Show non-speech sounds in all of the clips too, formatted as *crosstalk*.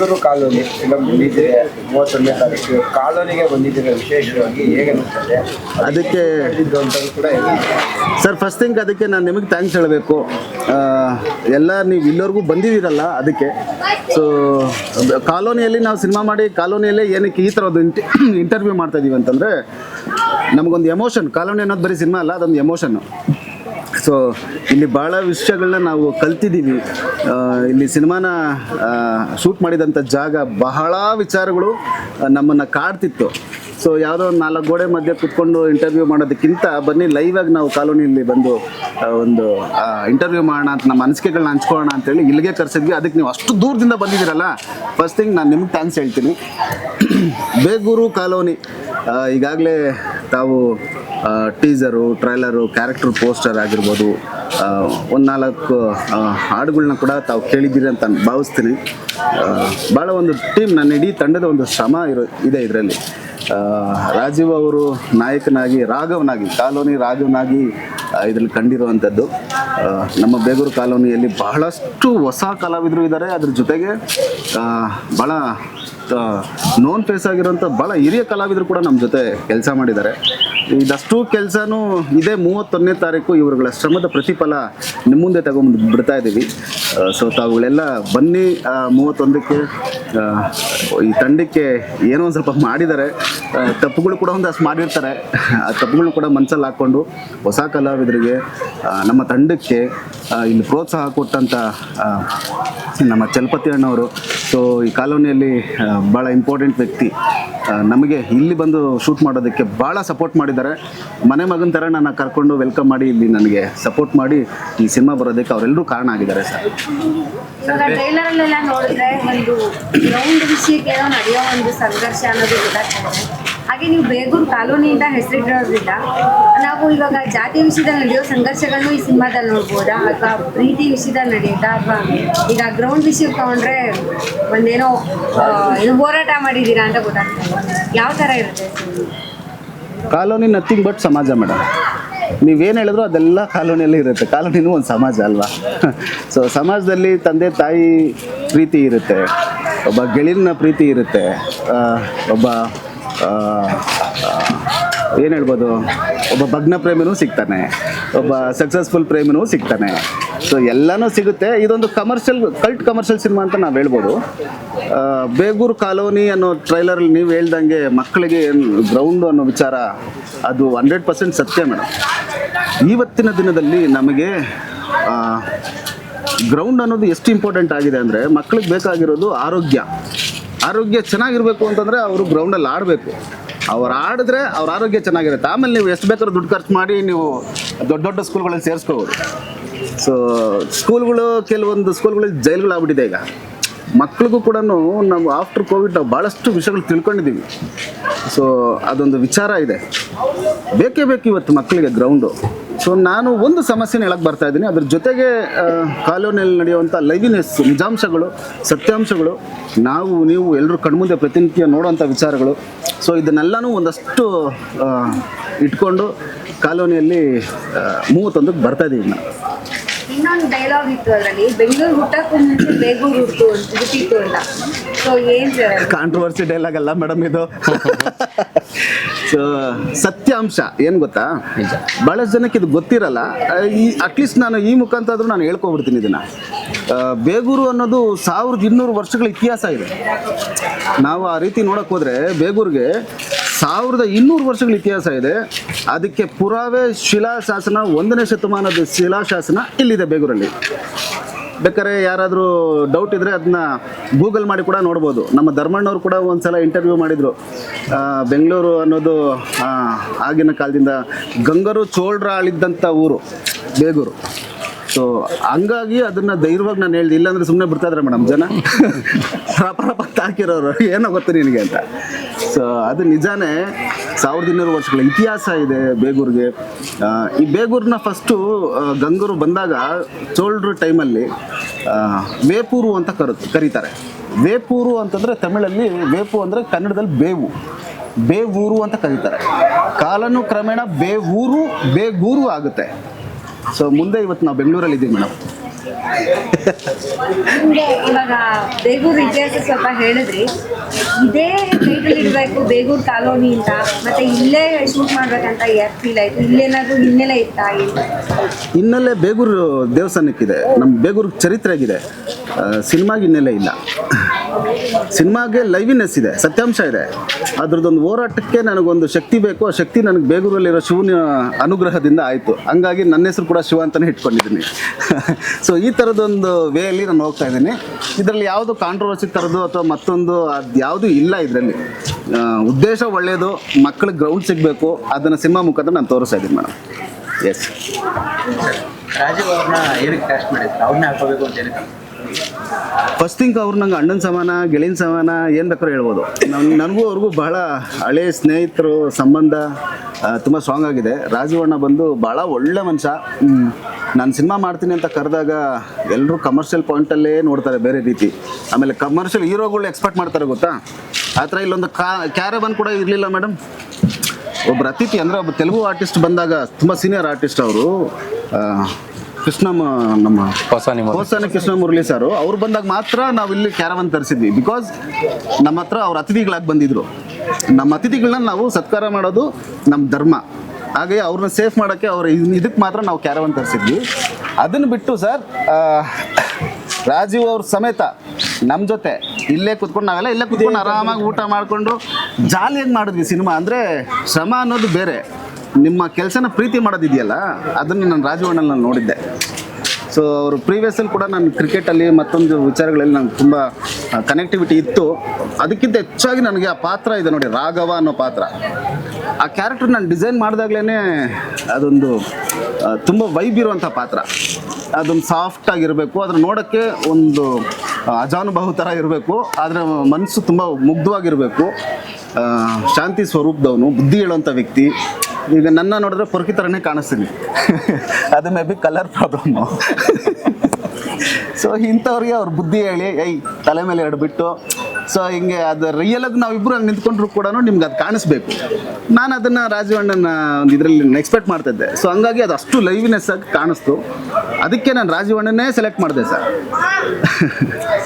Begur colony film ಬಂದಿದ್ದೀರಿ ಮೂವತ್ತೊಂದನೇ ತಾರೀಕು ಕಾಲೋನಿಗೆ ಬಂದಿದ್ದೀರ ವಿಶೇಷವಾಗಿ ಹೇಗೆ ಅನಿಸ್ತದೆ ಅದಕ್ಕೆ ಇದು ಅಂತ ಕೂಡ ಹೇಳಿ. ಸರ್ ಫಸ್ಟ್ ಥಿಂಗ್ ಅದಕ್ಕೆ ನಾನು ನಿಮಗೆ ಥ್ಯಾಂಕ್ಸ್ ಹೇಳಬೇಕು. ಎಲ್ಲ ನೀವು ಇಲ್ಲೋರ್ಗೂ ಬಂದಿದ್ದೀರಲ್ಲ ಅದಕ್ಕೆ. ಸೊ ಕಾಲೋನಿಯಲ್ಲಿ ನಾವು ಸಿನಿಮಾ ಮಾಡಿ ಕಾಲೋನಿಯಲ್ಲೇ ಏನಕ್ಕೆ ಈ ಥರದ್ದು ಇಂಟ್ ಇಂಟರ್ವ್ಯೂ ಮಾಡ್ತಾ ಇದೀವಿ ಅಂತಂದರೆ ನಮಗೊಂದು ಎಮೋಷನ್ ಕಾಲೋನಿ ಅನ್ನೋದು ಬರೀ ಸಿನಿಮಾ ಅಲ್ಲ ಅದೊಂದು ಎಮೋಷನ್ನು ಸೊ ಇಲ್ಲಿ ಭಾಳ ವಿಷಯಗಳನ್ನ ನಾವು ಕಲ್ತಿದ್ದೀವಿ ಇಲ್ಲಿ ಸಿನಿಮಾನ ಶೂಟ್ ಮಾಡಿದಂಥ ಜಾಗ ಬಹಳ ವಿಚಾರಗಳು ನಮ್ಮನ್ನು ಕಾಡ್ತಿತ್ತು. ಸೊ ಯಾವುದೋ ಒಂದು ನಾಲ್ಕು ಗೋಡೆ ಮಧ್ಯೆ ಕುತ್ಕೊಂಡು ಇಂಟರ್ವ್ಯೂ ಮಾಡೋದಕ್ಕಿಂತ ಬನ್ನಿ ಲೈವ್ ಆಗಿ ನಾವು ಕಾಲೋನಿಯಲ್ಲಿ ಬಂದು ಒಂದು ಇಂಟರ್ವ್ಯೂ ಮಾಡೋಣ ಅಂತ, ನಮ್ಮ ಅನಿಸಿಕೆಗಳನ್ನ ಹಂಚ್ಕೊಳ್ಳೋಣ ಅಂತೇಳಿ ಇಲ್ಲಿಗೆ ಕರೆಸಿದ್ವಿ. ಅದಕ್ಕೆ ನೀವು ಅಷ್ಟು ದೂರದಿಂದ ಬಂದಿದ್ದೀರಲ್ಲ? ಫಸ್ಟ್ ಥಿಂಗ್ ನಾನು ನಿಮ್ಗೆ ಥ್ಯಾಂಕ್ಸ್ ಹೇಳ್ತೀನಿ. *clears throat* ಬೇಗೂರು ಕಾಲೋನಿ ಈಗಾಗಲೇ ತಾವು ಟೀಸರು ಟ್ರೈಲರು ಕ್ಯಾರೆಕ್ಟರ್ ಪೋಸ್ಟರ್ ಆಗಿರ್ಬೋದು ಒಂದು ನಾಲ್ಕು ಹಾಡುಗಳನ್ನ ಹಾಡುಗಳ್ನ ಕೂಡ ತಾವು ಕೇಳಿದ್ದೀರಿ ಅಂತ ಭಾವಿಸ್ತೀನಿ. ಭಾಳ ಒಂದು ಟೀಮ್ ನನ್ನ ಇಡೀ ತಂಡದ ಒಂದು ಶ್ರಮ ಇರೋ, ಇದೆ ಇದರಲ್ಲಿ. ರಾಜೀವ್ ಅವರು ನಾಯಕನಾಗಿ, ರಾಘವನಾಗಿ, ಕಾಲೋನಿ ರಾಘವನಾಗಿ ಇದರಲ್ಲಿ ಕಂಡಿರುವಂಥದ್ದು. ನಮ್ಮ ಬೇಗೂರು ಕಾಲೋನಿಯಲ್ಲಿ ಬಹಳಷ್ಟು ಹೊಸ ಕಲಾವಿದರು ಇದ್ದಾರೆ ಅದ್ರ ಜೊತೆಗೆ ಭಾಳ ನೋನ್ ಫೇಸ್ ಆಗಿರೋಂಥ ಭಾಳ ಹಿರಿಯ ಕಲಾವಿದರು ಕೂಡ ನಮ್ಮ ಜೊತೆ ಕೆಲಸ ಮಾಡಿದ್ದಾರೆ. ಇದಷ್ಟು ಕೆಲಸನೂ ಇದೇ ಮೂವತ್ತೊಂದನೇ ತಾರೀಕು ಇವರುಗಳ ಶ್ರಮದ ಪ್ರತಿಫಲ ನಿಮ್ಮ ಮುಂದೆ ತಗೊಂಡು ಬಿಡ್ತಾ ಇದ್ದೀವಿ ಸೊ ತಾವುಗಳೆಲ್ಲ ಬನ್ನಿ ಮೂವತ್ತೊಂದಕ್ಕೆ ಈ ತಂಡಕ್ಕೆ ಏನೋ ಒಂದು ಸ್ವಲ್ಪ ಮಾಡಿದ್ದಾರೆ. ತಪ್ಪುಗಳು ಕೂಡ ಒಂದಷ್ಟು ಮಾಡಿರ್ತಾರೆ. ಆ ತಪ್ಪುಗಳು ಕೂಡ ಮನಸ್ಸಲ್ಲಿ ಹಾಕ್ಕೊಂಡು ಹೊಸ ಕಲಾವಿದರಿಗೆ ನಮ್ಮ ತಂಡಕ್ಕೆ ಇಲ್ಲಿ ಪ್ರೋತ್ಸಾಹ ಕೊಟ್ಟಂಥ ನಮ್ಮ ಚಲಪತಿ ಅಣ್ಣವರು. ಸೊ ಈ ಕಾಲೋನಿಯಲ್ಲಿ ಭಾಳ ಇಂಪಾರ್ಟೆಂಟ್ ವ್ಯಕ್ತಿ. ನಮಗೆ ಇಲ್ಲಿ ಬಂದು ಶೂಟ್ ಮಾಡೋದಕ್ಕೆ ಭಾಳ ಸಪೋರ್ಟ್ ಮಾಡಿದ್ದಾರೆ. ಮನೆ ಮಗನ ಥರ ನನ್ನ ಕರ್ಕೊಂಡು ವೆಲ್ಕಮ್ ಮಾಡಿ ಇಲ್ಲಿ ನನಗೆ ಸಪೋರ್ಟ್ ಮಾಡಿ ಈ ಸಿನಿಮಾ ಬರೋದಕ್ಕೆ ಅವರೆಲ್ಲರೂ ಕಾರಣ ಆಗಿದ್ದಾರೆ ಸರ್. ಟ್ರೈಲರಲ್ಲೆಲ್ಲ ನೋಡಿದ್ರೆ ಒಂದು ಗ್ರೌಂಡ್ ವಿಷಯಕ್ಕೆ ನಡೆಯೋ ಒಂದು ಸಂಘರ್ಷ ಅನ್ನೋದು ಗೊತ್ತಾಗ್ತದೆ ಹಾಗೆ ನೀವು ಬೇಗೂರು ಕಾಲೋನಿಯಿಂದ ಹೆಸರಿಟ್ಟಿರೋದ್ರಿಂದ ನಾವು ಇವಾಗ ಜಾತಿ ವಿಷಯದಲ್ಲಿ ನಡೆಯೋ ಸಂಘರ್ಷಗಳನ್ನು ಈ ಸಿನಿಮಾದಲ್ಲಿ ನೋಡ್ಬೋದಾ? ಅಥವಾ ಪ್ರೀತಿ ವಿಷಯದಲ್ಲಿ ನಡೆಯುತ್ತಾ? ಅಥವಾ ಈಗ ಗ್ರೌಂಡ್ ವಿಷಯ ತಗೊಂಡ್ರೆ ಒಂದೇನೋ ಏನು ಹೋರಾಟ ಮಾಡಿದ್ದೀರಾ ಅಂತ ಗೊತ್ತಾಗ್ತದೆ ಯಾವ ಥರ ಇರುತ್ತೆ ಕಾಲೋನಿ ನಥಿಂಗ್ ಬಟ್ ಸಮಾಜ ಮೇಡಮ್ ನೀವೇನು ಹೇಳಿದ್ರು ಅದೆಲ್ಲ ಕಾಲೋನಿಯಲ್ಲಿ ಇರುತ್ತೆ. ಕಾಲೋನಿನೂ ಒಂದು ಸಮಾಜ ಅಲ್ವಾ? *laughs* ಸೊ ಸಮಾಜದಲ್ಲಿ ತಂದೆ, ತಾಯಿ ಪ್ರೀತಿ ಇರುತ್ತೆ. ಒಬ್ಬ ಗೆಳಿನ ಪ್ರೀತಿ ಇರುತ್ತೆ. ಒಬ್ಬ ಏನು ಹೇಳ್ಬೋದು? ಒಬ್ಬ ಭಗ್ನ ಪ್ರೇಮಿನೂ ಸಿಗ್ತಾನೆ. ಒಬ್ಬ ಸಕ್ಸಸ್ಫುಲ್ ಪ್ರೇಮಿನೂ ಸಿಗ್ತಾನೆ. ಸೊ ಎಲ್ಲನೂ ಸಿಗುತ್ತೆ. ಇದೊಂದು ಕಮರ್ಷಿಯಲ್ ಕಲ್ಟ್ ಕಮರ್ಷಿಯಲ್ ಸಿನಿಮಾ ಅಂತ ನಾವು ಹೇಳ್ಬೋದು. ಬೇಗೂರು ಕಾಲೋನಿ ಅನ್ನೋ ಟ್ರೈಲರಲ್ಲಿ ನೀವು ಹೇಳ್ದಂಗೆ ಮಕ್ಕಳಿಗೆ ಏನು ಗ್ರೌಂಡು ಅನ್ನೋ ವಿಚಾರ, ಅದು ಹಂಡ್ರೆಡ್ ಪರ್ಸೆಂಟ್ ಸತ್ಯ ಮೇಡಮ್ ಇವತ್ತಿನ ದಿನದಲ್ಲಿ ನಮಗೆ ಗ್ರೌಂಡ್ ಅನ್ನೋದು ಎಷ್ಟು ಇಂಪಾರ್ಟೆಂಟ್ ಆಗಿದೆ ಅಂದರೆ ಮಕ್ಕಳಿಗೆ ಬೇಕಾಗಿರೋದು ಆರೋಗ್ಯ. ಆರೋಗ್ಯ ಚೆನ್ನಾಗಿರ್ಬೇಕು ಅಂತಂದರೆ ಅವರು ಗ್ರೌಂಡಲ್ಲಿ ಆಡಬೇಕು. ಅವ್ರು ಆಡಿದ್ರೆ ಅವ್ರ ಆರೋಗ್ಯ ಚೆನ್ನಾಗಿರುತ್ತೆ. ಆಮೇಲೆ ನೀವು ಎಷ್ಟು ಬೇಕಾದ್ರೂ ದುಡ್ಡು ಖರ್ಚು ಮಾಡಿ ನೀವು ದೊಡ್ಡ ದೊಡ್ಡ ಸ್ಕೂಲ್ಗಳಲ್ಲಿ ಸೇರಿಸ್ಕೋಬೋದು. ಸೊ ಸ್ಕೂಲ್ಗಳು ಕೆಲವೊಂದು ಸ್ಕೂಲ್ಗಳಲ್ಲಿ ಜೈಲುಗಳಾಗ್ಬಿಟ್ಟಿದೆ ಈಗ. ಮಕ್ಳಿಗೂ ಕೂಡ ನಾವು ಆಫ್ಟರ್ ಕೋವಿಡ್ ನಾವು ಭಾಳಷ್ಟು ವಿಷಯಗಳು ತಿಳ್ಕೊಂಡಿದ್ದೀವಿ ಸೊ ಅದೊಂದು ವಿಚಾರ ಇದೆ. ಬೇಕೇ ಬೇಕು ಇವತ್ತು ಮಕ್ಕಳಿಗೆ ಗ್ರೌಂಡು ಸೊ ನಾನು ಒಂದು ಸಮಸ್ಯೆನ ಹೇಳಕ್ಕೆ ಬರ್ತಾ ಇದ್ದೀನಿ. ಅದ್ರ ಜೊತೆಗೆ ಕಾಲೋನಿಯಲ್ಲಿ ನಡೆಯುವಂಥ ಲೈವಿನೆಸ್ ನಿಜಾಂಶಗಳು, ಸತ್ಯಾಂಶಗಳು, ನಾವು, ನೀವು ಎಲ್ಲರೂ ಕಣ್ಮುಂದೆ ಪ್ರತಿನಿತ್ಯ ನೋಡುವಂಥ ವಿಚಾರಗಳು. ಸೊ ಇದನ್ನೆಲ್ಲನೂ ಒಂದಷ್ಟು ಇಟ್ಕೊಂಡು ಕಾಲೋನಿಯಲ್ಲಿ ಮೂವತ್ತೊಂದಕ್ಕೆ ಬರ್ತಾ ಇದ್ದೀವಿ ನಾನು ಇನ್ನೊಂದು ಡೈಲಾಗ್ ಇತ್ತು ಅದರಲ್ಲಿ. ಬೆಂಗಳೂರು ಹುಟ್ಟಕ್ಕೂ ಮುಂಚೆ ಬೇಗೂರು ಹುಟ್ಟು ಹುಟ್ಟಿತ್ತು ಅಂತ? ಕಾಂಟ್ರವರ್ಸಿ ಡೈಲಾಗ್ ಅಲ್ಲ ಮೇಡಮ್ ಇದು. ಸೊ ಸತ್ಯಾಂಶ ಏನು ಗೊತ್ತಾ? ಭಾಳಷ್ಟು ಜನಕ್ಕೆ ಇದು ಗೊತ್ತಿರಲ್ಲ. ಈ ಅಟ್ಲೀಸ್ಟ್ ನಾನು ಈ ಮುಖಾಂತರ ಆದ್ರೂ ನಾನು ಹೇಳ್ಕೊಬಿಡ್ತೀನಿ ಇದನ್ನ. ಬೇಗೂರು ಅನ್ನೋದು ಸಾವಿರದ ಇನ್ನೂರು ವರ್ಷಗಳ ಇತಿಹಾಸ ಇದೆ. ನಾವು ಆ ರೀತಿ ನೋಡಕ್ ಹೋದ್ರೆ ಬೇಗೂರಿಗೆ ಸಾವಿರದ ಇನ್ನೂರು ವರ್ಷಗಳ ಇತಿಹಾಸ ಇದೆ. ಅದಕ್ಕೆ ಪುರಾವೆ ಶಿಲಾಶಾಸನ ಒಂದನೇ ಶತಮಾನದ ಶಿಲಾಶಾಸನ ಇಲ್ಲಿದೆ ಬೇಗೂರಲ್ಲಿ. ಬೇಕಾದ್ರೆ ಯಾರಾದರೂ ಡೌಟ್ ಇದ್ದರೆ ಅದನ್ನ ಗೂಗಲ್ ಮಾಡಿ ಕೂಡ ನೋಡ್ಬೋದು. ನಮ್ಮ ಧರ್ಮಣ್ಣವ್ರು ಕೂಡ ಒಂದ್ಸಲ ಇಂಟರ್ವ್ಯೂ ಮಾಡಿದರು. ಬೆಂಗಳೂರು ಅನ್ನೋದು ಆಗಿನ ಕಾಲದಿಂದ ಗಂಗರು ಚೋಳರ ಆಳಿದ್ದಂಥ ಊರು, ಬೇಗೂರು. ಸೊ ಹಂಗಾಗಿ ಅದನ್ನ ಧೈರ್ಯವಾಗಿ ನಾನು ಹೇಳ್ದೆ. ಇಲ್ಲಾಂದ್ರೆ ಸುಮ್ಮನೆ ಬಿಡ್ತಾ ಇದ್ರೆ ಮೇಡಮ್ ಜನ. ರಪ ರಪ ಅಂತ ಹಾಕಿರೋರು. ಏನೋ ಗೊತ್ತು ನಿನಗೆ ಅಂತ. ಸೊ ಅದು ನಿಜಾನೇ ಸಾವಿರದ ಇನ್ನೂರು ವರ್ಷಗಳ ಇತಿಹಾಸ ಇದೆ ಬೇಗೂರಿಗೆ. ಈ ಬೇಗೂರ್ನ ಫಸ್ಟು ಗಂಗರು ಬಂದಾಗ ಚೋಳರು ಟೈಮಲ್ಲಿ ವೇಪೂರು ಅಂತ ಕರು, ಕರೀತಾರೆ. ವೇಪೂರು ಅಂತಂದರೆ ತಮಿಳಲ್ಲಿ ವೇಪು ಅಂದರೆ ಕನ್ನಡದಲ್ಲಿ ಬೇವು. ಬೇವೂರು ಅಂತ ಕರೀತಾರೆ. ಕಾಲನು ಕ್ರಮೇಣ ಬೇವೂರು, ಬೇಗೂರು ಆಗುತ್ತೆ. ಸೊ ಮುಂದೆ ಇವತ್ತು ನಾವು ಬೆಂಗಳೂರಲ್ಲಿ ಇದ್ದೀವಿ ಮೇಡಮ್. *laughs* ಇವಾಗ ಬೇಗೂರು ಇತಿಹಾಸ ಸ್ವಲ್ಪ ಹೇಳಿದ್ರಿ. ಇದೇ ಟೈಟಲ್ ಇಡಬೇಕು ಬೇಗೂರು ಕಾಲೋನಿ ಅಂತ. ಮತ್ತೆ ಇಲ್ಲೇ ಶೂಟ್ ಮಾಡ್ಬೇಕಂತ ಯಾಕೆ ಫೀಲ್ ಆಯ್ತು? ಇಲ್ಲೇನಾದ್ರೂ ಹಿನ್ನೆಲೆ ಇತ್ತಾ ಹಿನ್ನೆಲೆ ಬೇಗೂರು ದೇವಸ್ಥಾನಕ್ಕಿದೆ. ನಮ್ಮ ಬೇಗೂರು ಚರಿತ್ರೆ ಆಗಿದೆ. ಸಿನಿಮಾಗೆ ಹಿನ್ನೆಲೆ ಇಲ್ಲ. ಸಿನಿಮಾಗೆ ಲೈವಿನೆಸ್ ಇದೆ, ಸತ್ಯಾಂಶ ಇದೆ. ಅದ್ರದ್ದೊಂದು ಹೋರಾಟಕ್ಕೆ ನನಗೊಂದು ಶಕ್ತಿ ಬೇಕು. ಆ ಶಕ್ತಿ ನನಗೆ ಬೇಗೂರಲ್ಲಿರೋ ಶಿವನ ಅನುಗ್ರಹದಿಂದ ಆಯಿತು. ಹಂಗಾಗಿ ನನ್ನ ಹೆಸರು ಕೂಡ ಶಿವ ಅಂತಲೇ ಇಟ್ಕೊಂಡಿದ್ದೀನಿ. *laughs* ಸೊ ಈ ಥರದೊಂದು ವೇಯಲ್ಲಿ ನಾನು ಹೋಗ್ತಾ ಇದ್ದೀನಿ. ಇದರಲ್ಲಿ ಯಾವುದು ಕಾಂಟ್ರವರ್ಸಿ ಥರದ್ದು ಅಥವಾ ಮತ್ತೊಂದು ಯಾವುದು ಇಲ್ಲ ಇದರಲ್ಲಿ. ಉದ್ದೇಶ ಒಳ್ಳೆಯದು ಮಕ್ಕಳಿಗೆ ಗ್ರೌಂಡ್ ಸಿಗಬೇಕು, ಅದನ್ನು ಸಿನಿಮಾ ಮುಖಾಂತರ ನಾನು ತೋರಿಸ್ತಾ ಇದ್ದೀನಿ ಮೇಡಮ್. ಎಸ್ ರಾಜೀವ್ ಅವ್ರನ್ನ ಏನಕ್ಕೆ ಕ್ಯಾಸ್ಟ್ ಮಾಡಿದ್ರು? ಅವ್ರನ್ನ ಹಾಕೋಬೇಕು ಅಂತ ಏನಕ್ಕೆ? ಫಸ್ಟ್ ಥಿಂಕ್ ಅವ್ರು ನಂಗೆ ಅಣ್ಣನ ಸಮಾನ, ಗೆಳೆಯನ ಸಮಾನ, ಏನು ಬೇಕಾದ್ರೂ ಹೇಳ್ಬೋದು. ನನ್, ನನಗೂ ಅವ್ರಿಗೂ ಬಹಳ ಹಳೆ ಸ್ನೇಹಿತರು ಸಂಬಂಧ ತುಂಬ ಸ್ಟ್ರಾಂಗ್ ಆಗಿದೆ. ರಾಜೀವಣ್ಣ ಬಂದು ಭಾಳ ಒಳ್ಳೆ ಮನುಷ್ಯ. ನಾನು ಸಿನಿಮಾ ಮಾಡ್ತೀನಿ ಅಂತ ಕರೆದಾಗ ಎಲ್ಲರೂ ಕಮರ್ಷಿಯಲ್ ಪಾಯಿಂಟಲ್ಲೇ ನೋಡ್ತಾರೆ ಬೇರೆ ರೀತಿ. ಆಮೇಲೆ ಕಮರ್ಷಿಯಲ್ ಹೀರೋಗಳು ಎಕ್ಸ್ಪೆಕ್ಟ್ ಮಾಡ್ತಾರೆ ಗೊತ್ತಾ? ಆ ಥರ ಇಲ್ಲೊಂದು ಕಾ ಕ್ಯಾರಬನ್ ಕೂಡ ಇರಲಿಲ್ಲ ಮೇಡಮ್ ಒಬ್ಬರು ಅತಿಥಿ ಅಂದರೆ ಒಬ್ಬ ತೆಲುಗು ಆರ್ಟಿಸ್ಟ್ ಬಂದಾಗ ತುಂಬ ಸೀನಿಯರ್ ಆರ್ಟಿಸ್ಟ್ ಅವರು. ಕೃಷ್ಣಮ್ಮ ನಮ್ಮ ಹೊಸಾನಿ ನಿಮ್ಮ ಕೃಷ್ಣ ಮುರಳಿ ಸರ್. ಅವ್ರು ಬಂದಾಗ ಮಾತ್ರ ನಾವು ಇಲ್ಲಿ ಕ್ಯಾರವನ್ ತರಿಸಿದ್ವಿ. ಬಿಕಾಸ್ ನಮ್ಮ ಹತ್ರ ಅವ್ರ ಅತಿಥಿಗಳಾಗಿ ಬಂದಿದ್ರು. ನಮ್ಮ ಅತಿಥಿಗಳನ್ನ ನಾವು ಸತ್ಕಾರ ಮಾಡೋದು ನಮ್ಮ ಧರ್ಮ. ಹಾಗೆ ಅವ್ರನ್ನ ಸೇಫ್ ಮಾಡೋಕ್ಕೆ ಅವ್ರ ಇದಕ್ಕೆ ಮಾತ್ರ ನಾವು ಕ್ಯಾರವನ್ ತರಿಸಿದ್ವಿ. ಅದನ್ನು ಬಿಟ್ಟು ಸರ್ ರಾಜೀವ್ ಅವ್ರ ಸಮೇತ ನಮ್ಮ ಜೊತೆ ಇಲ್ಲೇ ಕುತ್ಕೊಂಡು ನಾವೆಲ್ಲ ಇಲ್ಲೇ ಕುತ್ಕೊಂಡು ಆರಾಮಾಗಿ ಊಟ ಮಾಡಿಕೊಂಡು ಜಾಲಿಯಾಗಿ ಮಾಡಿದ್ವಿ ಸಿನಿಮಾ? ಅಂದರೆ ಶ್ರಮ ಅನ್ನೋದು ಬೇರೆ. ನಿಮ್ಮ ಕೆಲಸನ ಪ್ರೀತಿ ಮಾಡೋದಿದೆಯಲ್ಲ ಅದನ್ನು ನಾನು ರಾಜೀವಣ್ಣಲ್ಲಿ ನಾನು ನೋಡಿದ್ದೆ. ಸೊ ಅವರು ಪ್ರೀವಿಯಸ್ಸಲ್ಲಿ ಕೂಡ ನಾನು ಕ್ರಿಕೆಟಲ್ಲಿ ಮತ್ತೊಂದು ವಿಚಾರಗಳಲ್ಲಿ ನಂಗೆ ತುಂಬ ಕನೆಕ್ಟಿವಿಟಿ ಇತ್ತು. ಅದಕ್ಕಿಂತ ಹೆಚ್ಚಾಗಿ ನನಗೆ ಆ ಪಾತ್ರ ಇದೆ ನೋಡಿ, ರಾಘವ ಅನ್ನೋ ಪಾತ್ರ. ಆ ಕ್ಯಾರೆಕ್ಟರ್ ನಾನು ಡಿಸೈನ್ ಮಾಡಿದಾಗಲೇ ಅದೊಂದು ತುಂಬ ವೈಬ್ ಇರುವಂಥ ಪಾತ್ರ. ಅದೊಂದು ಸಾಫ್ಟ್ ಆಗಿರಬೇಕು ಅದನ್ನ ನೋಡೋಕ್ಕೆ ಒಂದು ಅಜಾನುಭವ ಥರ ಇರಬೇಕು ಆದರೆ ಮನಸ್ಸು ತುಂಬ ಮುಗ್ಧವಾಗಿರಬೇಕು. ಶಾಂತಿ ಸ್ವರೂಪದವನು, ಬುದ್ಧಿ ಹೇಳುವಂಥ ವ್ಯಕ್ತಿ. ಈಗ ನನ್ನ ನೋಡಿದ್ರೆ ಪೊರ್ಕಿ ಥರನೇ ಕಾಣಿಸ್ತೀನಿ. *laughs* ಅದು maybe colour problem so ಇಂಥವ್ರಿಗೆ ಅವ್ರ ಬುದ್ಧಿ ಹೇಳಿ ಐ ತಲೆ ಮೇಲೆ ಎರಡು ಬಿಟ್ಟು ಸೊ ಹಿಂಗೆ ಅದು ರಿಯಲ್ ಆಗಿ ನಾವಿಬ್ಬರು ಹಂಗೆ ನಿಂತ್ಕೊಂಡ್ರು ಕೂಡ ನಿಮ್ಗೆ ಅದು ಕಾಣಿಸ್ಬೇಕು. ನಾನು ಅದನ್ನು ರಾಜೀವಣ್ಣನ ಒಂದು ಇದರಲ್ಲಿ ಎಕ್ಸ್ಪೆಕ್ಟ್ ಮಾಡ್ತಿದ್ದೆ ಸೊ ಹಂಗಾಗಿ ಅದು ಅಷ್ಟು ಲೈವ್ನೆಸ್ ಆಗಿ ಕಾಣಿಸ್ತು. ಅದಕ್ಕೆ ನಾನು ರಾಜೀವಣ್ಣನೇ ಸೆಲೆಕ್ಟ್ ಮಾಡಿದೆ ಸರ್.